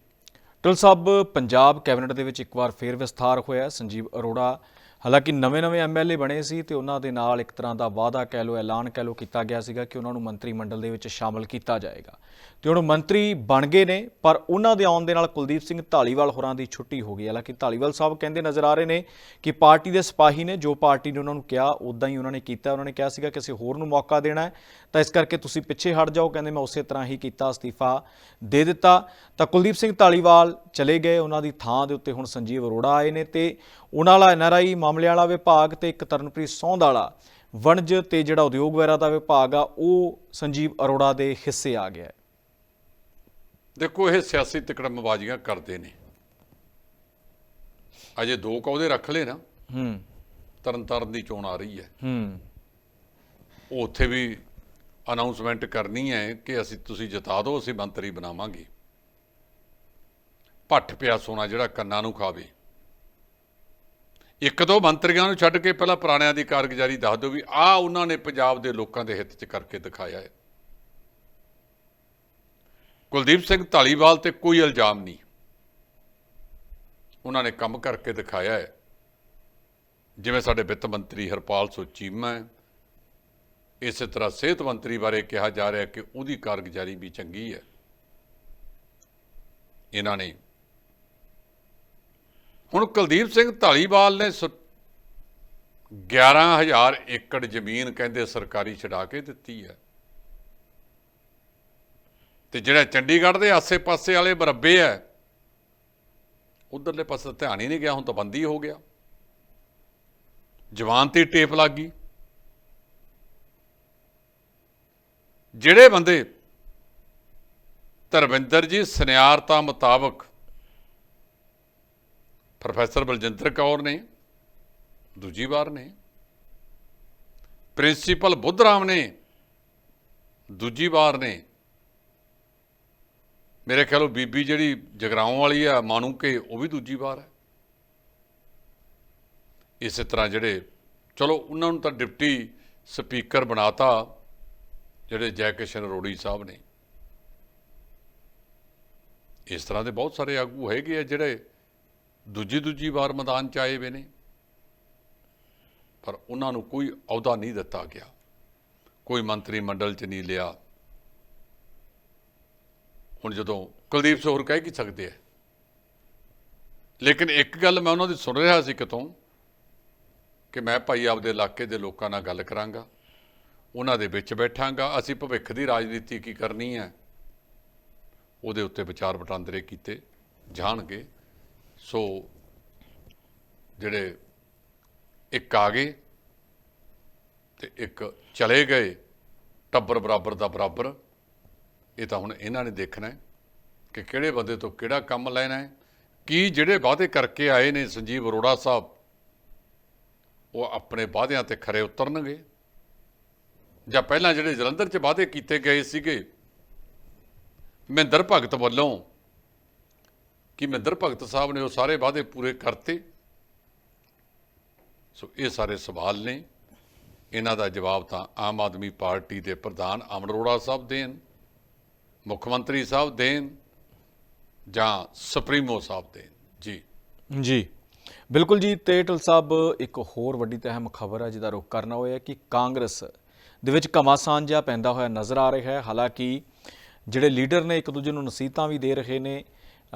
ਟਲ ਸਾਹਿਬ, ਪੰਜਾਬ ਕੈਬਨਿਟ ਦੇ ਵਿੱਚ ਇੱਕ ਵਾਰ ਫੇਰ ਵਿਸਥਾਰ ਹੋਇਆ। ਸੰਜੀਵ ਅਰੋੜਾ ਹਾਲਾਂਕਿ ਨਵੇਂ-ਨਵੇਂ ਐਮਐਲਏ ਬਣੇ ਸੀ ਤੇ ਉਹਨਾਂ ਦੇ ਨਾਲ ਇੱਕ ਤਰ੍ਹਾਂ ਦਾ ਵਾਅਦਾ ਕਹਿ ਲੋ ਐਲਾਨ ਕਹਿ ਲੋ ਕੀਤਾ ਗਿਆ ਸੀਗਾ ਕਿ ਉਹਨਾਂ ਨੂੰ ਮੰਤਰੀ ਮੰਡਲ ਦੇ ਵਿੱਚ ਸ਼ਾਮਲ ਕੀਤਾ ਜਾਏਗਾ। ਤੇ ਹੁਣ ਮੰਤਰੀ ਬਣ ਗਏ ਨੇ, ਪਰ ਉਹਨਾਂ ਦੇ ਆਉਣ ਦੇ ਨਾਲ ਕੁਲਦੀਪ ਸਿੰਘ ਢਾਲੀਵਾਲ ਹੋਰਾਂ ਦੀ ਛੁੱਟੀ ਹੋ ਗਈ। ਹਾਲਾਂਕਿ ਢਾਲੀਵਾਲ ਸਾਹਿਬ ਕਹਿੰਦੇ ਨਜ਼ਰ ਆ ਰਹੇ ਨੇ ਕਿ ਪਾਰਟੀ ਦੇ ਸਿਪਾਹੀ ਨੇ ਜੋ ਪਾਰਟੀ ਨੇ ਉਹਨਾਂ ਨੂੰ ਕਿਹਾ ਉਦਾਂ ਹੀ ਉਹਨਾਂ ਨੇ ਕੀਤਾ। ਉਹਨਾਂ ਨੇ ਕਿਹਾ ਸੀਗਾ ਕਿਸੇ ਹੋਰ ਨੂੰ ਮੌਕਾ ਦੇਣਾ ਹੈ। ਤਾਂ ਇਸ ਕਰਕੇ ਤੁਸੀਂ ਪਿੱਛੇ ਹਟ ਜਾਓ ਕਹਿੰਦੇ ਮੈਂ ਉਸੇ ਤਰ੍ਹਾਂ ਹੀ ਕੀਤਾ ਅਸਤੀਫਾ ਦੇ ਦਿੱਤਾ। ਤਾਂ ਕੁਲਦੀਪ ਸਿੰਘ ਢਾਲੀਵਾਲ ਚਲੇ ਗਏ ਉਹਨਾਂ ਦੀ ਥਾਂ ਦੇ ਉੱਤੇ ਹੁਣ ਸੰਜੀਵ ਅਰੋੜਾ ਆਏ ਨੇ ਤੇ ਉਹਨਾਂ ਵਾਲਾ ਐਨਆਰਆਈ ਮਾਮਲਿਆਂ ਵਾਲਾ ਵਿਭਾਗ ਤੇ ਇੱਕ ਤਰਨਪ੍ਰੀਤ ਸੌਂਦ ਵਾਲਾ ਵਣਜ ਤੇ ਜਿਹੜਾ ਉਦਯੋਗ ਵਗੈਰਾ ਦਾ ਵਿਭਾਗ ਆ ਉਹ ਸੰਜੀਵ ਅਰੋੜਾ ਦੇ ਹਿੱਸੇ ਆ ਗਿਆ ਦੇਖੋ ਇਹ ਸਿਆਸੀ ਤਿਕੜਮਬਾਜ਼ੀਆਂ ਕਰਦੇ ਨੇ। ਅਜੇ ਦੋ ਕੌਦੇ ਰੱਖ ਲਏ ਨਾ ਹੂੰ। ਤਰਨ ਤਾਰਨ ਦੀ ਚੋਣ ਆ ਰਹੀ ਹੈ। ਹੂੰ। ਉੱਥੇ ਵੀ ਅਨਾਉਂਸਮੈਂਟ ਕਰਨੀ ਹੈ ਕਿ ਅਸੀਂ, ਤੁਸੀਂ ਜਿਤਾ ਦਿਓ, ਅਸੀਂ ਮੰਤਰੀ ਬਣਾਵਾਂਗੇ। ਭੱਠ ਪਿਆ ਸੋਨਾ ਜਿਹੜਾ ਕੰਨਾਂ ਨੂੰ ਖਾਵੇ। ਇੱਕ ਦੋ ਮੰਤਰੀਆਂ ਨੂੰ ਛੱਡ ਕੇ ਪਹਿਲਾਂ ਪੁਰਾਣਿਆਂ ਦੀ ਕਾਰਗੁਜ਼ਾਰੀ ਦੱਸ ਦਿਓ ਵੀ ਆ ਉਹਨਾਂ ਨੇ ਪੰਜਾਬ ਦੇ ਲੋਕਾਂ ਦੇ ਹਿੱਤ 'ਚ ਕਰਕੇ ਦਿਖਾਇਆ ਹੈ। ਕੁਲਦੀਪ ਸਿੰਘ ਢਾਲੀਵਾਲ ਤੇ ਕੋਈ ਇਲਜ਼ਾਮ ਨਹੀਂ। ਉਹਨਾਂ ਨੇ ਕੰਮ ਕਰਕੇ ਦਿਖਾਇਆ ਹੈ। ਜਿਵੇਂ ਸਾਡੇ ਵਿੱਤ ਮੰਤਰੀ ਹਰਪਾਲ ਸੁਚੀਮਾ ਹੈ ਇਸੇ ਤਰ੍ਹਾਂ ਸਿਹਤ ਮੰਤਰੀ ਬਾਰੇ ਕਿਹਾ ਜਾ ਰਿਹਾ ਕਿ ਉਹਦੀ ਕਾਰਗੁਜ਼ਾਰੀ ਵੀ ਚੰਗੀ ਹੈ। ਇਹਨਾਂ ਨੇ ਹੁਣ ਕੁਲਦੀਪ ਸਿੰਘ ਢਾਲੀਵਾਲ ਨੇ ਸ- 11000 ਏਕੜ ਜ਼ਮੀਨ ਕਹਿੰਦੇ ਸਰਕਾਰੀ ਛਡਾ ਕੇ ਦਿੱਤੀ ਹੈ। ਤੇ ਜਿਹੜਾ ਚੰਡੀਗੜ੍ਹ ਦੇ ਆਸੇ-ਪਾਸੇ ਵਾਲੇ ਬਰੱਬੇ ਹੈ, ਉਧਰਲੇ ਪਾਸੇ ਧਿਆਨ ਹੀ ਨਹੀਂ ਗਿਆ, ਹੁਣ ਤਾਂ ਬੰਦੀ ਹੋ ਗਿਆ। ਜਵਾਨ ਤੇ ਟੇਪ ਲੱਗ ਗਈ। ਜਿਹੜੇ ਬੰਦੇ ਧਰਮਿੰਦਰ ਜੀ ਸੁਨਿਆਰਤਾ ਮੁਤਾਬਕ ਪ੍ਰੋਫੈਸਰ ਬਲਜਿੰਦਰ ਕੌਰ ਨੇ, ਦੂਜੀ ਵਾਰ ਨੇ, ਪ੍ਰਿੰਸੀਪਲ ਬੁੱਧਰਾਮ ਨੇ, ਦੂਜੀ ਵਾਰ ਨੇ, ਮੇਰੇ ਖਿਆਲੋਂ ਬੀਬੀ ਜਿਹੜੀ ਜਗਰਾਉਂ ਵਾਲੀ ਆ ਮਾਨੂ ਕੇ, ਉਹ ਵੀ ਦੂਜੀ ਵਾਰ ਹੈ। ਇਸੇ ਤਰ੍ਹਾਂ ਜਿਹੜੇ, ਚਲੋ ਉਹਨਾਂ ਨੂੰ ਤਾਂ ਡਿਪਟੀ ਸਪੀਕਰ ਬਣਾਤਾ ਜਿਹੜੇ ਜੈ ਕਿਸ਼ਨ ਰੋੜੀ ਸਾਹਿਬ ਨੇ, ਇਸ ਤਰ੍ਹਾਂ ਦੇ ਬਹੁਤ ਸਾਰੇ ਆਗੂ ਹੈਗੇ ਆ ਜਿਹੜੇ ਦੂਜੀ ਦੂਜੀ ਵਾਰ ਮੈਦਾਨ ਚ ਆਏ ਵੇ ਨੇ, ਪਰ ਉਹਨਾਂ ਨੂੰ ਕੋਈ ਅਹੁਦਾ ਨਹੀਂ ਦਿੱਤਾ ਗਿਆ। ਕੋਈ ਮੰਤਰੀ ਮੰਡਲ ਚ ਨਹੀਂ ਲਿਆ। ਹੁਣ ਜਦੋਂ ਕੁਲਦੀਪ ਸਿੰਘ ਕਹਿ ਕੀ ਸਕਦੇ ਆ? ਲੇਕਿਨ ਇੱਕ ਗੱਲ ਮੈਂ ਉਹਨਾਂ ਦੀ ਸੁਣ ਰਿਹਾ ਸੀ ਕਿਤੋਂ, ਕਿ ਮੈਂ ਭਾਈ ਆਪਦੇ ਇਲਾਕੇ ਦੇ ਲੋਕਾਂ ਨਾਲ ਗੱਲ ਕਰਾਂਗਾ। ਉਹਨਾਂ ਦੇ ਵਿੱਚ ਬੈਠਾਂਗਾ। ਅਸੀਂ ਭਵਿੱਖ ਦੀ ਰਾਜਨੀਤੀ ਕੀ ਕਰਨੀ ਹੈ? ਉਹਦੇ ਉੱਤੇ ਵਿਚਾਰ ਵਟਾਂਦਰੇ ਕੀਤੇ ਜਾਣਗੇ। ਸੋ ਜਿਹੜੇ ਇੱਕ ਆ ਗਏ ਤੇ ਇੱਕ ਚਲੇ ਗਏ, ਟੱਬਰ ਬਰਾਬਰ ਦਾ ਬਰਾਬਰ। ਇਹ ਤਾਂ ਹੁਣ ਇਹਨਾਂ ਨੇ ਦੇਖਣਾ ਕਿ ਕਿਹੜੇ ਬੰਦੇ ਤੋਂ ਕਿਹੜਾ ਕੰਮ ਲੈਣਾ ਹੈ। ਕੀ ਜਿਹੜੇ ਵਾਅਦੇ ਕਰਕੇ ਆਏ ਨੇ ਸੰਜੀਵ ਅਰੋੜਾ ਸਾਹਿਬ, ਉਹ ਆਪਣੇ ਵਾਅਦਿਆਂ ਤੇ ਖਰੇ ਉਤਰਨਗੇ? ਜਾਂ ਪਹਿਲਾਂ ਜਿਹੜੇ ਜਲੰਧਰ 'ਚ ਵਾਅਦੇ ਕੀਤੇ ਗਏ ਸੀਗੇ, ਮਹਿੰਦਰ ਭਗਤ ਵੱਲੋਂ, ਕਿ ਮਹਿੰਦਰ ਭਗਤ ਸਾਹਿਬ ਨੇ ਉਹ ਸਾਰੇ ਵਾਅਦੇ ਪੂਰੇ ਕਰਤੇ। ਸੋ ਇਹ ਸਾਰੇ ਸਵਾਲ ਨੇ। ਇਹਨਾਂ ਦਾ ਜਵਾਬ ਤਾਂ ਆਮ ਆਦਮੀ ਪਾਰਟੀ ਦੇ ਪ੍ਰਧਾਨ ਅਮਰ ਅਰੋੜਾ ਸਾਹਿਬ ਦੇਣ, ਮੁੱਖ ਮੰਤਰੀ ਸਾਹਿਬ ਦੇਣ, ਜਾਂ ਸੁਪਰੀਮੋ ਸਾਹਿਬ ਦੇਣ। ਜੀ। ਜੀ। ਬਿਲਕੁਲ ਜੀ, ਤੇਟਲ ਸਾਹਿਬ, ਇੱਕ ਹੋਰ ਵੱਡੀ ਤੇ ਅਹਿਮ ਖਬਰ ਹੈ ਜਿਹਦਾ ਰੁਖ ਕਰਨਾ ਹੋਇਆ ਕਿ ਕਾਂਗਰਸ ਦੇ ਵਿੱਚ ਘਮਾਸਾਨ ਜਿਹਾ ਪੈਂਦਾ ਹੋਇਆ ਨਜ਼ਰ ਆ ਰਿਹਾ ਹੈ। ਹਾਲਾਂਕਿ ਜਿਹੜੇ ਲੀਡਰ ਨੇ ਇੱਕ ਦੂਜੇ ਨੂੰ ਨਸੀਹਤਾਂ ਵੀ ਦੇ ਰਹੇ ਨੇ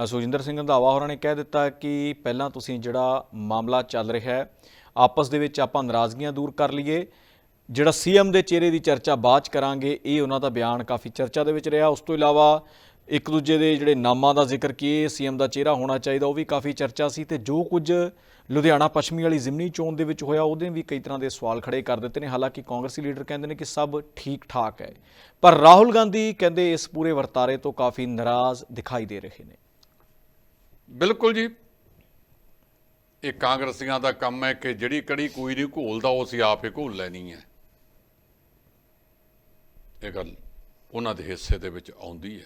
ਅ, ਸੁਖਜਿੰਦਰ ਸਿੰਘ ਰੰਧਾਵਾ ਹੋਰਾਂ ਨੇ ਕਹਿ ਦਿੱਤਾ ਕਿ ਪਹਿਲਾਂ ਤੁਸੀਂ ਜਿਹੜਾ ਮਾਮਲਾ ਚੱਲ ਰਿਹਾ ਹੈ ਆਪਸ ਦੇ ਵਿੱਚ ਆਪਾਂ ਨਾਰਾਜ਼ਗੀਆਂ ਦੂਰ ਕਰ ਲਈਏ। ਜਿਹੜਾ ਸੀਐਮ ਦੇ ਚਿਹਰੇ ਦੀ ਚਰਚਾ ਬਾਅਦ ਚ ਕਰਾਂਗੇ ਇਹ ਉਹਨਾਂ ਦਾ ਬਿਆਨ ਕਾਫੀ ਚਰਚਾ ਦੇ ਵਿੱਚ ਰਿਹਾ। ਉਸ ਤੋਂ ਇਲਾਵਾ ਇੱਕ ਦੂਜੇ ਦੇ ਜਿਹੜੇ ਨਾਮਾਂ ਦਾ ਜ਼ਿਕਰ ਕੀ ਇਹ ਸੀਐਮ ਦਾ ਚਿਹਰਾ ਹੋਣਾ ਚਾਹੀਦਾ, ਉਹ ਵੀ ਕਾਫੀ ਚਰਚਾ ਸੀ ਤੇ ਜੋ ਕੁਝ ਲੁਧਿਆਣਾ ਪੱਛਮੀ ਵਾਲੀ ਜ਼ਿਮਨੀ ਚੋਣ ਦੇ ਵਿੱਚ ਹੋਇਆ, ਉਹਦੇ ਵੀ ਕਈ ਤਰ੍ਹਾਂ ਦੇ ਸਵਾਲ ਖੜੇ ਕਰ ਦਿੱਤੇ ਨੇ। ਹਾਲਾਂਕਿ ਕਾਂਗਰਸੀ ਲੀਡਰ ਕਹਿੰਦੇ ਨੇ ਕਿ ਸਭ ਠੀਕ ਠਾਕ ਹੈ। ਪਰ ਰਾਹੁਲ ਗਾਂਧੀ ਕਹਿੰਦੇ ਇਸ ਪੂਰੇ ਵਰਤਾਰੇ ਤੋਂ ਕਾਫੀ ਨਾਰਾਜ਼ ਦਿਖਾਈ ਦੇ ਰਹੇ ਨੇ। ਬਿਲਕੁਲ ਜੀ। ਇਹ ਕਾਂਗਰਸੀਆਂ ਦਾ ਕੰਮ ਹੈ ਕਿ ਜਿਹੜੀ ਕੜੀ ਕੋਈ ਨਹੀਂ ਘੋਲਦਾ, ਉਹ ਅਸੀਂ ਆਪ ਹੀ ਘੋਲ ਲੈਣੀ ਹੈ। ਇਹ ਗੱਲ ਉਹਨਾਂ ਦੇ ਹਿੱਸੇ ਦੇ ਵਿੱਚ ਆਉਂਦੀ ਹੈ।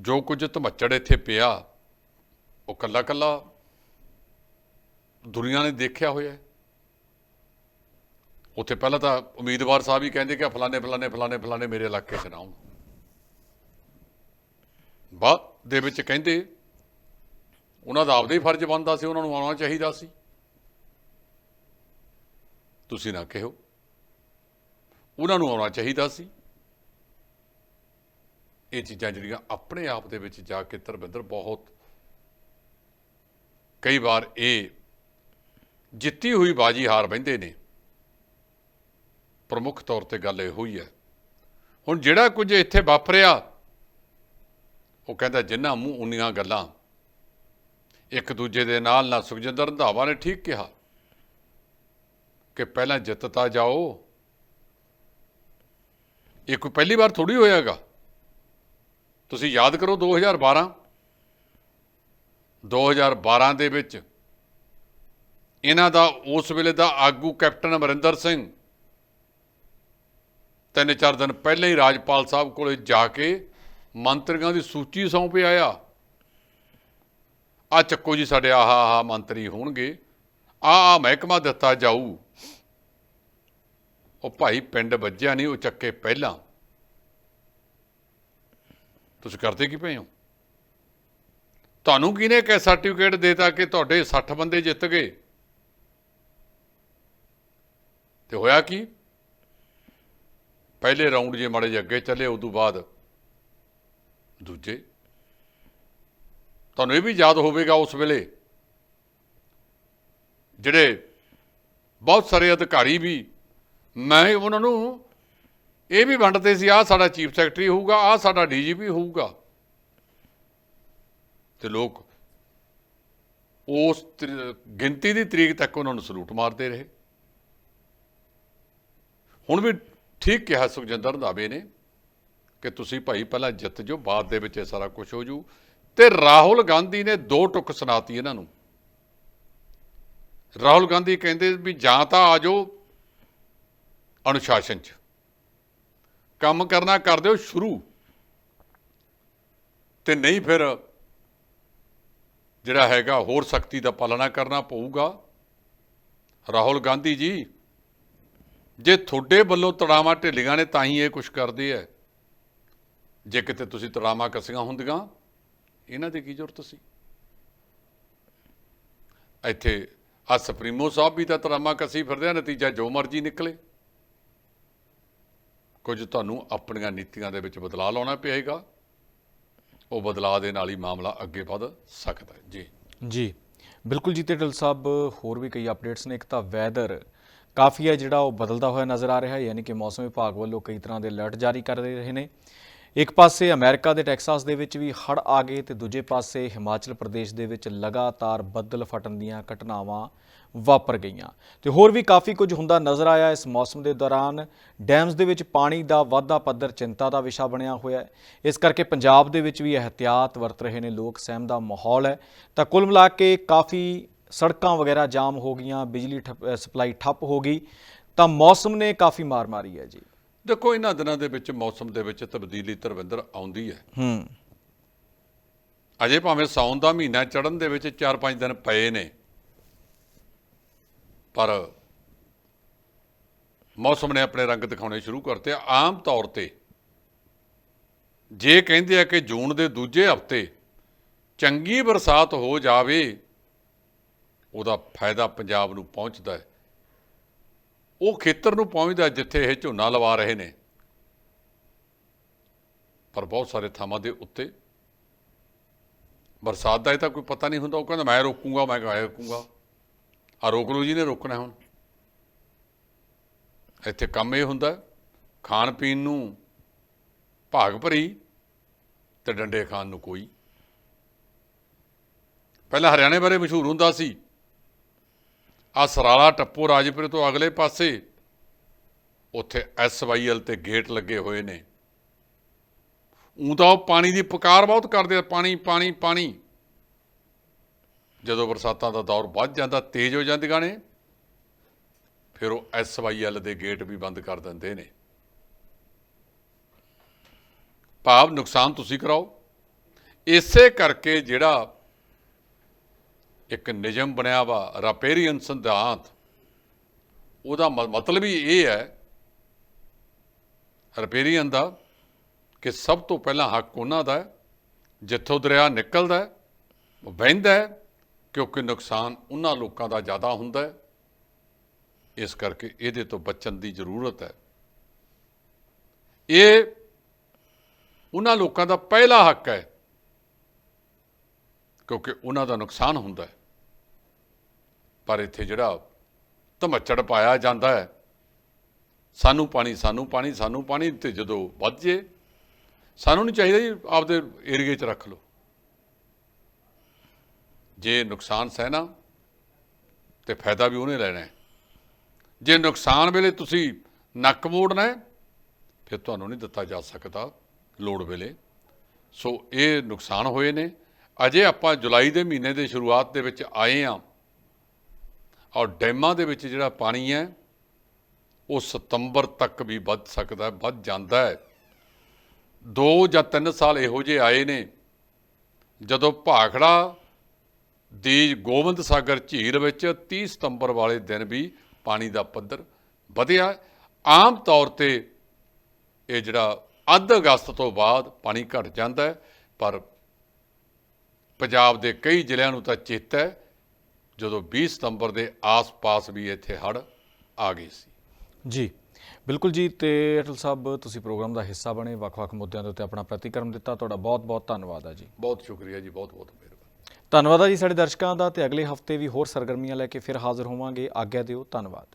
ਜੋ ਕੁਝ ਧਮੱਚੜ ਇੱਥੇ ਪਿਆ, ਉਹ ਕੱਲਾ ਕੱਲਾ ਦੁਨੀਆ ਨੇ ਦੇਖਿਆ ਹੋਇਆ ਉੱਥੇ ਪਹਿਲਾਂ ਤਾਂ ਉਮੀਦਵਾਰ ਸਾਹਿਬ ਹੀ ਕਹਿੰਦੇ ਕਿ ਫਲਾਣੇ ਫਲਾਣੇ ਫਲਾਣੇ ਫਲਾਣੇ ਮੇਰੇ ਇਲਾਕੇ 'ਚ ਨਾ ਆਉਣ। ਬਾਅਦ ਦੇ ਵਿੱਚ ਕਹਿੰਦੇ ਉਹਨਾਂ ਦਾ ਆਪਦਾ ਹੀ ਫਰਜ਼ ਬਣਦਾ ਸੀ, ਉਹਨਾਂ ਨੂੰ ਆਉਣਾ ਚਾਹੀਦਾ ਸੀ। ਤੁਸੀਂ ਨਾ ਕਿਹੋ ਉਹਨਾਂ ਨੂੰ ਆਉਣਾ ਚਾਹੀਦਾ ਸੀ। ਇਹ ਚੀਜ਼ਾਂ ਜਿਹੜੀਆਂ ਆਪਣੇ ਆਪ ਦੇ ਵਿੱਚ ਜਾ ਕੇ ਧਰਮਿੰਦਰ ਬਹੁਤ ਕਈ ਵਾਰ ਇਹ ਜਿੱਤੀ ਹੋਈ ਬਾਜੀ ਹਾਰ ਬੈਂਦੇ ਨੇ। ਪ੍ਰਮੁੱਖ ਤੌਰ ਤੇ ਗੱਲ ਇਹੋ ਹੀ ਹੈ। ਹੁਣ ਜਿਹੜਾ ਕੁਝ ਇੱਥੇ ਵਾਪਰਿਆ, ਉਹ ਕਹਿੰਦਾ ਜਿੰਨਾ ਮੂੰਹ ਉਨੀਆਂ ਗੱਲਾਂ। ਇੱਕ ਦੂਜੇ ਦੇ ਨਾਲ ਨਾ ਸੁਖਜਿੰਦਰ ਰੰਧਾਵਾ ਨੇ ਠੀਕ ਕਿਹਾ ਕਿ ਪਹਿਲਾਂ ਜਿੱਤਤਾ ਜਾਓ। ਇਹ ਕੋਈ ਪਹਿਲੀ ਵਾਰ ਥੋੜੀ ਹੋਇਆਗਾ। ਤੁਸੀਂ ਯਾਦ ਕਰੋ 2012 2012 ਦੇ ਵਿੱਚ ਇਹਨਾਂ ਦਾ ਉਸ ਵੇਲੇ ਦਾ ਆਗੂ ਕੈਪਟਨ ਅਮਰਿੰਦਰ ਸਿੰਘ ਤਿੰਨ ਚਾਰ ਦਿਨ ਪਹਿਲਾਂ ਹੀ ਰਾਜਪਾਲ ਸਾਹਿਬ ਕੋਲੇ ਜਾ ਕੇ ਮੰਤਰੀਆਂ ਦੀ ਸੂਚੀ ਸੌਂਪ ਆਇਆ। ਆ ਚੱਕੋ ਜੀ ਸਾਡੇ ਆਹ ਆਹ ਮੰਤਰੀ ਹੋਣਗੇ। ਆ ਆ ਮਹਿਕਮਾ ਦਿੱਤਾ ਜਾਊ। ਉਹ ਭਾਈ ਪਿੰਡ ਵੱਜਿਆ ਨਹੀਂ, ਉਹ ਚੱਕੇ ਪਹਿਲਾਂ। ਤੁਸੀਂ ਕਰਦੇ ਕੀ ਪਏ ਹੋ? ਤੁਹਾਨੂੰ ਕਿਹਨੇ ਕਿ ਸਰਟੀਫਿਕੇਟ ਦੇਤਾ ਕਿ ਤੁਹਾਡੇ 60 ਬੰਦੇ ਜਿੱਤ ਗਏ? ਤੇ ਹੋਇਆ ਕੀ? ਪਹਿਲੇ ਰਾਉਂਡ ਜੇ ਮਾੜੇ ਜੇ ਅੱਗੇ ਚੱਲੇ, ਉਦੋਂ ਬਾਅਦ ਦੂਜੇ। ਤੁਹਾਨੂੰ ਇਹ ਵੀ ਯਾਦ ਹੋਵੇਗਾ ਉਸ ਵੇਲੇ ਜਿਹੜੇ ਬਹੁਤ ਸਾਰੇ ਅਧਿਕਾਰੀ ਵੀ, ਮੈਂ ਉਹਨਾਂ ਨੂੰ ਇਹ ਵੀ ਵੰਡਦੇ ਸੀ, ਆਹ ਸਾਡਾ ਚੀਫ ਸੈਕਟਰੀ ਹੋਊਗਾ, ਆਹ ਸਾਡਾ ਡੀਜੀਪੀ ਹੋਊਗਾ। ਤੇ ਲੋਕ ਉਸ ਗਿਣਤੀ ਦੀ ਤਰੀਕ ਤੱਕ ਉਹਨਾਂ ਨੂੰ ਸਲੂਟ ਮਾਰਦੇ ਰਹੇ। ਹੁਣ ਵੀ ਠੀਕ ਕਿਹਾ ਸੁਖਜਿੰਦਰ ਰੰਧਾਵੇ ਨੇ ਕਿ ਤੁਸੀਂ ਭਾਈ ਪਹਿਲਾਂ ਜਿੱਤ ਜੋ ਬਾਅਦ ਦੇ ਵਿੱਚ ਇਹ ਸਾਰਾ ਕੁਝ ਹੋ ਜੂ ਤੇ ਰਾਹੁਲ ਗਾਂਧੀ ਨੇ ਦੋ ਟੁਕ ਸੁਣਾਤੀ ਇਹਨਾਂ ਨੂੰ। ਰਾਹੁਲ ਗਾਂਧੀ ਕਹਿੰਦੇ ਵੀ ਜਾਂ ਤਾਂ ਆ ਜਾਓ ਅਨੁਸ਼ਾਸਨ ਚ। ਕੰਮ ਕਰਨਾ ਕਰ ਦਿਓ ਸ਼ੁਰੂ। ਤੇ ਨਹੀਂ ਫਿਰ ਜਿਹੜਾ ਹੈਗਾ ਹੋਰ ਸਖਤੀ ਦਾ ਪਾਲਣਾ ਕਰਨਾ ਪਊਗਾ। ਰਾਹੁਲ ਗਾਂਧੀ ਜੀ, ਜੇ ਤੁਹਾਡੇ ਵੱਲੋਂ ਤੜਾਵਾਂ ਢਿੱਲੀਆਂ ਨੇ ਤਾਂ ਹੀ ਇਹ ਕੁਝ ਕਰਦੇ ਐ। ਜੇ ਕਿਤੇ ਤੁਸੀਂ ਤੜਾਵਾਂ ਕਸੀਆਂ ਹੁੰਦੀਆਂ, ਇਹਨਾਂ ਦੀ ਕੀ ਜ਼ਰੂਰਤ ਸੀ? ਇੱਥੇ ਆ ਸੁਪਰੀਮੋ ਸਾਹਿਬ ਵੀ ਤਾਂ ਤੜਾਵਾਂ ਕਸੀ ਫਿਰਦੇ ਆ, ਨਤੀਜਾ ਜੋ ਮਰਜ਼ੀ ਨਿਕਲੇ। ਕੁਝ ਤੁਹਾਨੂੰ ਆਪਣੀਆਂ ਨੀਤੀਆਂ ਦੇ ਵਿੱਚ ਬਦਲਾਅ ਲਾਉਣਾ ਪਏਗਾ। ਉਹ ਬਦਲਾਅ ਦੇ ਨਾਲ ਹੀ ਮਾਮਲਾ ਅੱਗੇ ਵਧ ਸਕਦਾ ਹੈ। ਜੀ। ਜੀ। ਬਿਲਕੁਲ ਜੀ ਤੇ ਢਿੱਲ ਸਾਹਿਬ, ਹੋਰ ਵੀ ਕਈ ਅਪਡੇਟਸ ਨੇ। ਇੱਕ ਤਾਂ ਵੈਦਰ ਕਾਫੀ ਹੈ ਜਿਹੜਾ ਉਹ ਬਦਲਦਾ ਹੋਇਆ ਨਜ਼ਰ ਆ ਰਿਹਾ ਹੈ, ਯਾਨੀ ਕਿ ਮੌਸਮ ਵਿਭਾਗ ਵੱਲੋਂ ਕਈ ਤਰ੍ਹਾਂ ਦੇ ਅਲਰਟ ਜਾਰੀ ਕਰ ਰਹੇ ਨੇ। ਇੱਕ ਪਾਸੇ ਅਮਰੀਕਾ ਦੇ ਟੈਕਸਾਸ ਦੇ ਵਿੱਚ ਵੀ ਹੜ੍ਹ ਆ ਗਏ ਤੇ ਦੂਜੇ ਪਾਸੇ ਹਿਮਾਚਲ ਪ੍ਰਦੇਸ਼ ਦੇ ਵਿੱਚ ਲਗਾਤਾਰ ਬੱਦਲ ਫਟਣ ਦੀਆਂ ਘਟਨਾਵਾਂ ਵਾਪਰ ਗਈਆਂ। ਤੇ ਹੋਰ ਵੀ ਕਾਫੀ ਕੁਝ ਹੁੰਦਾ ਨਜ਼ਰ ਆਇਆ ਇਸ ਮੌਸਮ ਦੇ ਦੌਰਾਨ। ਡੈਮਸ ਦੇ ਵਿੱਚ ਪਾਣੀ ਦਾ ਵਾਧਾ ਪੱਧਰ ਚਿੰਤਾ ਦਾ ਵਿਸ਼ਾ ਬਣਿਆ ਹੋਇਆ ਹੈ। ਇਸ ਕਰਕੇ ਪੰਜਾਬ ਦੇ ਵਿੱਚ ਵੀ ਇਹਤਿਆਤ ਵਰਤ ਰਹੇ ਨੇ ਲੋਕ ਸਹਿਮ ਦਾ ਮਾਹੌਲ ਹੈ। ਤਾਂ ਕੁੱਲ ਮਿਲਾ ਕੇ ਕਾਫੀ ਸੜਕਾਂ ਵਗੈਰਾ ਜਾਮ ਹੋ ਗਈਆਂ ਬਿਜਲੀ ਸਪਲਾਈ ਠੱਪ ਹੋ ਗਈ। ਤਾਂ ਮੌਸਮ ਨੇ ਕਾਫੀ ਮਾਰ ਮਾਰੀ ਹੈ ਜੀ। ਦੇਖੋ ਇਹਨਾਂ ਦਿਨਾਂ ਦੇ ਵਿੱਚ ਮੌਸਮ ਦੇ ਵਿੱਚ ਤਬਦੀਲੀ ਧਰਵਿੰਦਰ ਆਉਂਦੀ ਹੈ। ਹੂੰ। ਅਜੇ ਭਾਵੇਂ ਸਾਉਣ ਦਾ ਮਹੀਨਾ ਚੜਨ ਦੇ ਵਿੱਚ 4-5 ਦਿਨ ਪਏ ਨੇ। ਪਰ ਮੌਸਮ ਨੇ ਆਪਣੇ ਰੰਗ ਦਿਖਾਉਣੇ ਸ਼ੁਰੂ ਕਰਤੇ ਆਮ ਤੌਰ ਤੇ ਜੇ ਕਹਿੰਦੇ ਆ ਕਿ ਜੂਨ ਦੇ ਦੂਜੇ ਹਫ਼ਤੇ ਚੰਗੀ ਬਰਸਾਤ ਹੋ ਜਾਵੇ, ਉਹਦਾ ਫਾਇਦਾ ਪੰਜਾਬ ਨੂੰ ਪਹੁੰਚਦਾ ਹੈ। ਉਹ ਖੇਤਰ ਨੂੰ ਪਹੁੰਚਦਾ ਜਿੱਥੇ ਇਹ ਝੋਨਾ ਲਵਾ ਰਹੇ ਨੇ। ਪਰ ਬਹੁਤ ਸਾਰੇ ਥਾਵਾਂ ਦੇ ਉੱਤੇ ਬਰਸਾਤ ਦਾ ਇਹ ਤਾਂ ਕੋਈ ਪਤਾ ਨਹੀਂ ਹੁੰਦਾ। ਉਹ ਕਹਿੰਦਾ, ਮੈਂ ਰੋਕੂੰਗਾ, ਮੈਂ ਕਿਹਾ ਰੋਕੂੰਗਾ। ਆ ਰੋਕ ਲਓ ਜੀ ਨੇ ਰੋਕਣਾ ਹੁਣ। ਇੱਥੇ ਕੰਮ ਇਹ ਹੁੰਦਾ, ਖਾਣ ਪੀਣ ਨੂੰ ਭਾਗ ਭਰੀ ਤੇ ਡੰਡੇ ਖਾਣ ਨੂੰ ਕੋਈ। ਪਹਿਲਾਂ ਹਰਿਆਣੇ ਬਾਰੇ ਮਸ਼ਹੂਰ ਹੁੰਦਾ ਸੀ। ਆ ਸਰਾਲਾ ਟੱਪੋ ਰਾਜਪੁਰੇ ਤੋਂ ਅਗਲੇ ਪਾਸੇ, ਉੱਥੇ ਐਸਵਾਈਐਲ ਤੇ ਗੇਟ ਲੱਗੇ ਹੋਏ ਨੇ। ਊਂ ਤਾਂ ਉਹ ਪਾਣੀ ਦੀ ਪੁਕਾਰ ਬਹੁਤ ਕਰਦੇ ਆ, ਪਾਣੀ ਪਾਣੀ ਪਾਣੀ। ਜਦੋਂ ਬਰਸਾਤਾਂ ਦਾ ਦੌਰ ਵੱਧ ਜਾਂਦਾ, ਤੇਜ਼ ਹੋ ਜਾਂਦੀਆਂ ਨੇ ਫਿਰ ਉਹ ਐਸਵਾਈਐਲ ਦੇ ਗੇਟ ਵੀ ਬੰਦ ਕਰ ਦਿੰਦੇ ਨੇ। ਭਾਵ ਨੁਕਸਾਨ ਤੁਸੀਂ ਕਰਾਓ। ਇਸੇ ਕਰਕੇ ਜਿਹੜਾ ਇੱਕ ਨਿਯਮ ਬਣਿਆ ਵਾ, ਰਾਪੇਰੀਅਨ ਸਿਧਾਂਤ, ਉਹਦਾ ਮ- ਮਤਲਬ ਹੀ ਇਹ ਹੈ, ਰਪੇਰੀਅਨ ਦਾ, ਕਿ ਸਭ ਤੋਂ ਪਹਿਲਾਂ ਹੱਕ ਉਹਨਾਂ ਦਾ ਜਿੱਥੋਂ ਦਰਿਆ ਨਿਕਲਦਾ ਵਹਿੰਦਾ ਕਿਉਂਕਿ ਨੁਕਸਾਨ ਉਹਨਾਂ ਲੋਕਾਂ ਦਾ ਜ਼ਿਆਦਾ ਹੁੰਦਾ ਹੈ। ਇਸ ਕਰਕੇ ਇਹਦੇ ਤੋਂ ਬਚਣ ਦੀ ਜ਼ਰੂਰਤ ਹੈ। ਇਹ ਉਹਨਾਂ ਲੋਕਾਂ ਦਾ ਪਹਿਲਾ ਹੱਕ ਹੈ, ਕਿਉਂਕਿ ਉਹਨਾਂ ਦਾ ਨੁਕਸਾਨ ਹੁੰਦਾ ਹੈ। ਪਰ ਇੱਥੇ ਜਿਹੜਾ ਧਮੱਚੜ ਪਾਇਆ ਜਾਂਦਾ ਹੈ, ਸਾਨੂੰ ਪਾਣੀ ਸਾਨੂੰ ਪਾਣੀ ਸਾਨੂੰ ਪਾਣੀ ਤੇ ਜਦੋਂ ਵੱਧ ਜੇ ਸਾਨੂੰ ਨਹੀਂ ਚਾਹੀਦਾ ਜੀ ਆਪਦੇ ਏਰੀਏ 'ਚ ਰੱਖ ਲਓ। ਜੇ ਨੁਕਸਾਨ ਸਹਿਣਾ, ਤੇ ਫਾਇਦਾ ਵੀ ਉਹਨੇ ਲੈਣਾ ਹੈ। ਜੇ ਨੁਕਸਾਨ ਵੇਲੇ ਤੁਸੀਂ ਨੱਕ ਮੋੜਨਾ ਹੈ, ਫਿਰ ਤੁਹਾਨੂੰ ਨਹੀਂ ਦਿੱਤਾ ਜਾ ਸਕਦਾ ਲੋੜ ਵੇਲੇ। ਸੋ ਇਹ ਨੁਕਸਾਨ ਹੋਏ ਨੇ। ਅਜੇ ਆਪਾਂ ਜੁਲਾਈ ਦੇ ਮਹੀਨੇ ਦੇ ਸ਼ੁਰੂਆਤ ਦੇ ਵਿੱਚ ਆਏ ਆ ਔਰ ਡੈਮਾਂ ਦੇ ਵਿੱਚ ਜਿਹੜਾ ਪਾਣੀ ਹੈ, ਉਹ ਸਤੰਬਰ ਤੱਕ ਵੀ ਵੱਧ ਸਕਦਾ ਵੱਧ ਜਾਂਦਾ ਹੈ। ਦੋ ਜਾਂ ਤਿੰਨ ਸਾਲ ਇਹੋ ਜਿਹੇ ਆਏ ਨੇ। ਜਦੋਂ ਭਾਖੜਾ ਦੀ ਗੋਬਿੰਦ ਸਾਗਰ ਝੀਲ ਵਿੱਚ 30 ਸਤੰਬਰ ਵਾਲੇ ਦਿਨ ਵੀ ਪਾਣੀ ਦਾ ਪੱਧਰ ਵਧਿਆ ਆਮ ਤੌਰ ਤੇ ਇਹ ਜਿਹੜਾ ਅੱਧ ਅਗਸਤ ਤੋਂ ਬਾਅਦ ਪਾਣੀ ਘਟ ਜਾਂਦਾ ਹੈ ਪਰ ਪੰਜਾਬ ਦੇ ਕਈ ਜ਼ਿਲ੍ਹਿਆਂ ਨੂੰ ਤਾਂ ਚੇਤਾ ਹੈ ਜਦੋਂ 20 ਸਤੰਬਰ ਦੇ ਆਸ-ਪਾਸ ਵੀ ਇੱਥੇ ਹੜ੍ਹ ਆ ਗਏ ਸੀ। ਜੀ ਬਿਲਕੁਲ ਜੀ ਤੇ ਅਟਲ ਸਾਹਿਬ ਤੁਸੀਂ ਪ੍ਰੋਗਰਾਮ ਦਾ ਹਿੱਸਾ ਬਣੇ ਵੱਖ-ਵੱਖ ਮੁੱਦਿਆਂ ਦੇ ਉੱਤੇ ਆਪਣਾ ਪ੍ਰਤੀਕਰਮ ਦਿੱਤਾ ਤੁਹਾਡਾ ਬਹੁਤ-ਬਹੁਤ ਧੰਨਵਾਦ ਹੈ ਜੀ। ਬਹੁਤ ਸ਼ੁਕਰੀਆ ਜੀ ਬਹੁਤ ਬਹੁਤ ਮਿਹਰਬਾਨੀ। ਧੰਨਵਾਦ ਆ ਜੀ ਸਾਡੇ ਦਰਸ਼ਕਾਂ ਦਾ ਤੇ ਅਗਲੇ ਹਫ਼ਤੇ ਵੀ ਹੋਰ ਸਰਗਰਮੀਆਂ ਲੈ ਕੇ ਫਿਰ ਹਾਜ਼ਰ ਹੋਵਾਂਗੇ। ਆਗਿਆ ਦਿਓ, ਧੰਨਵਾਦ।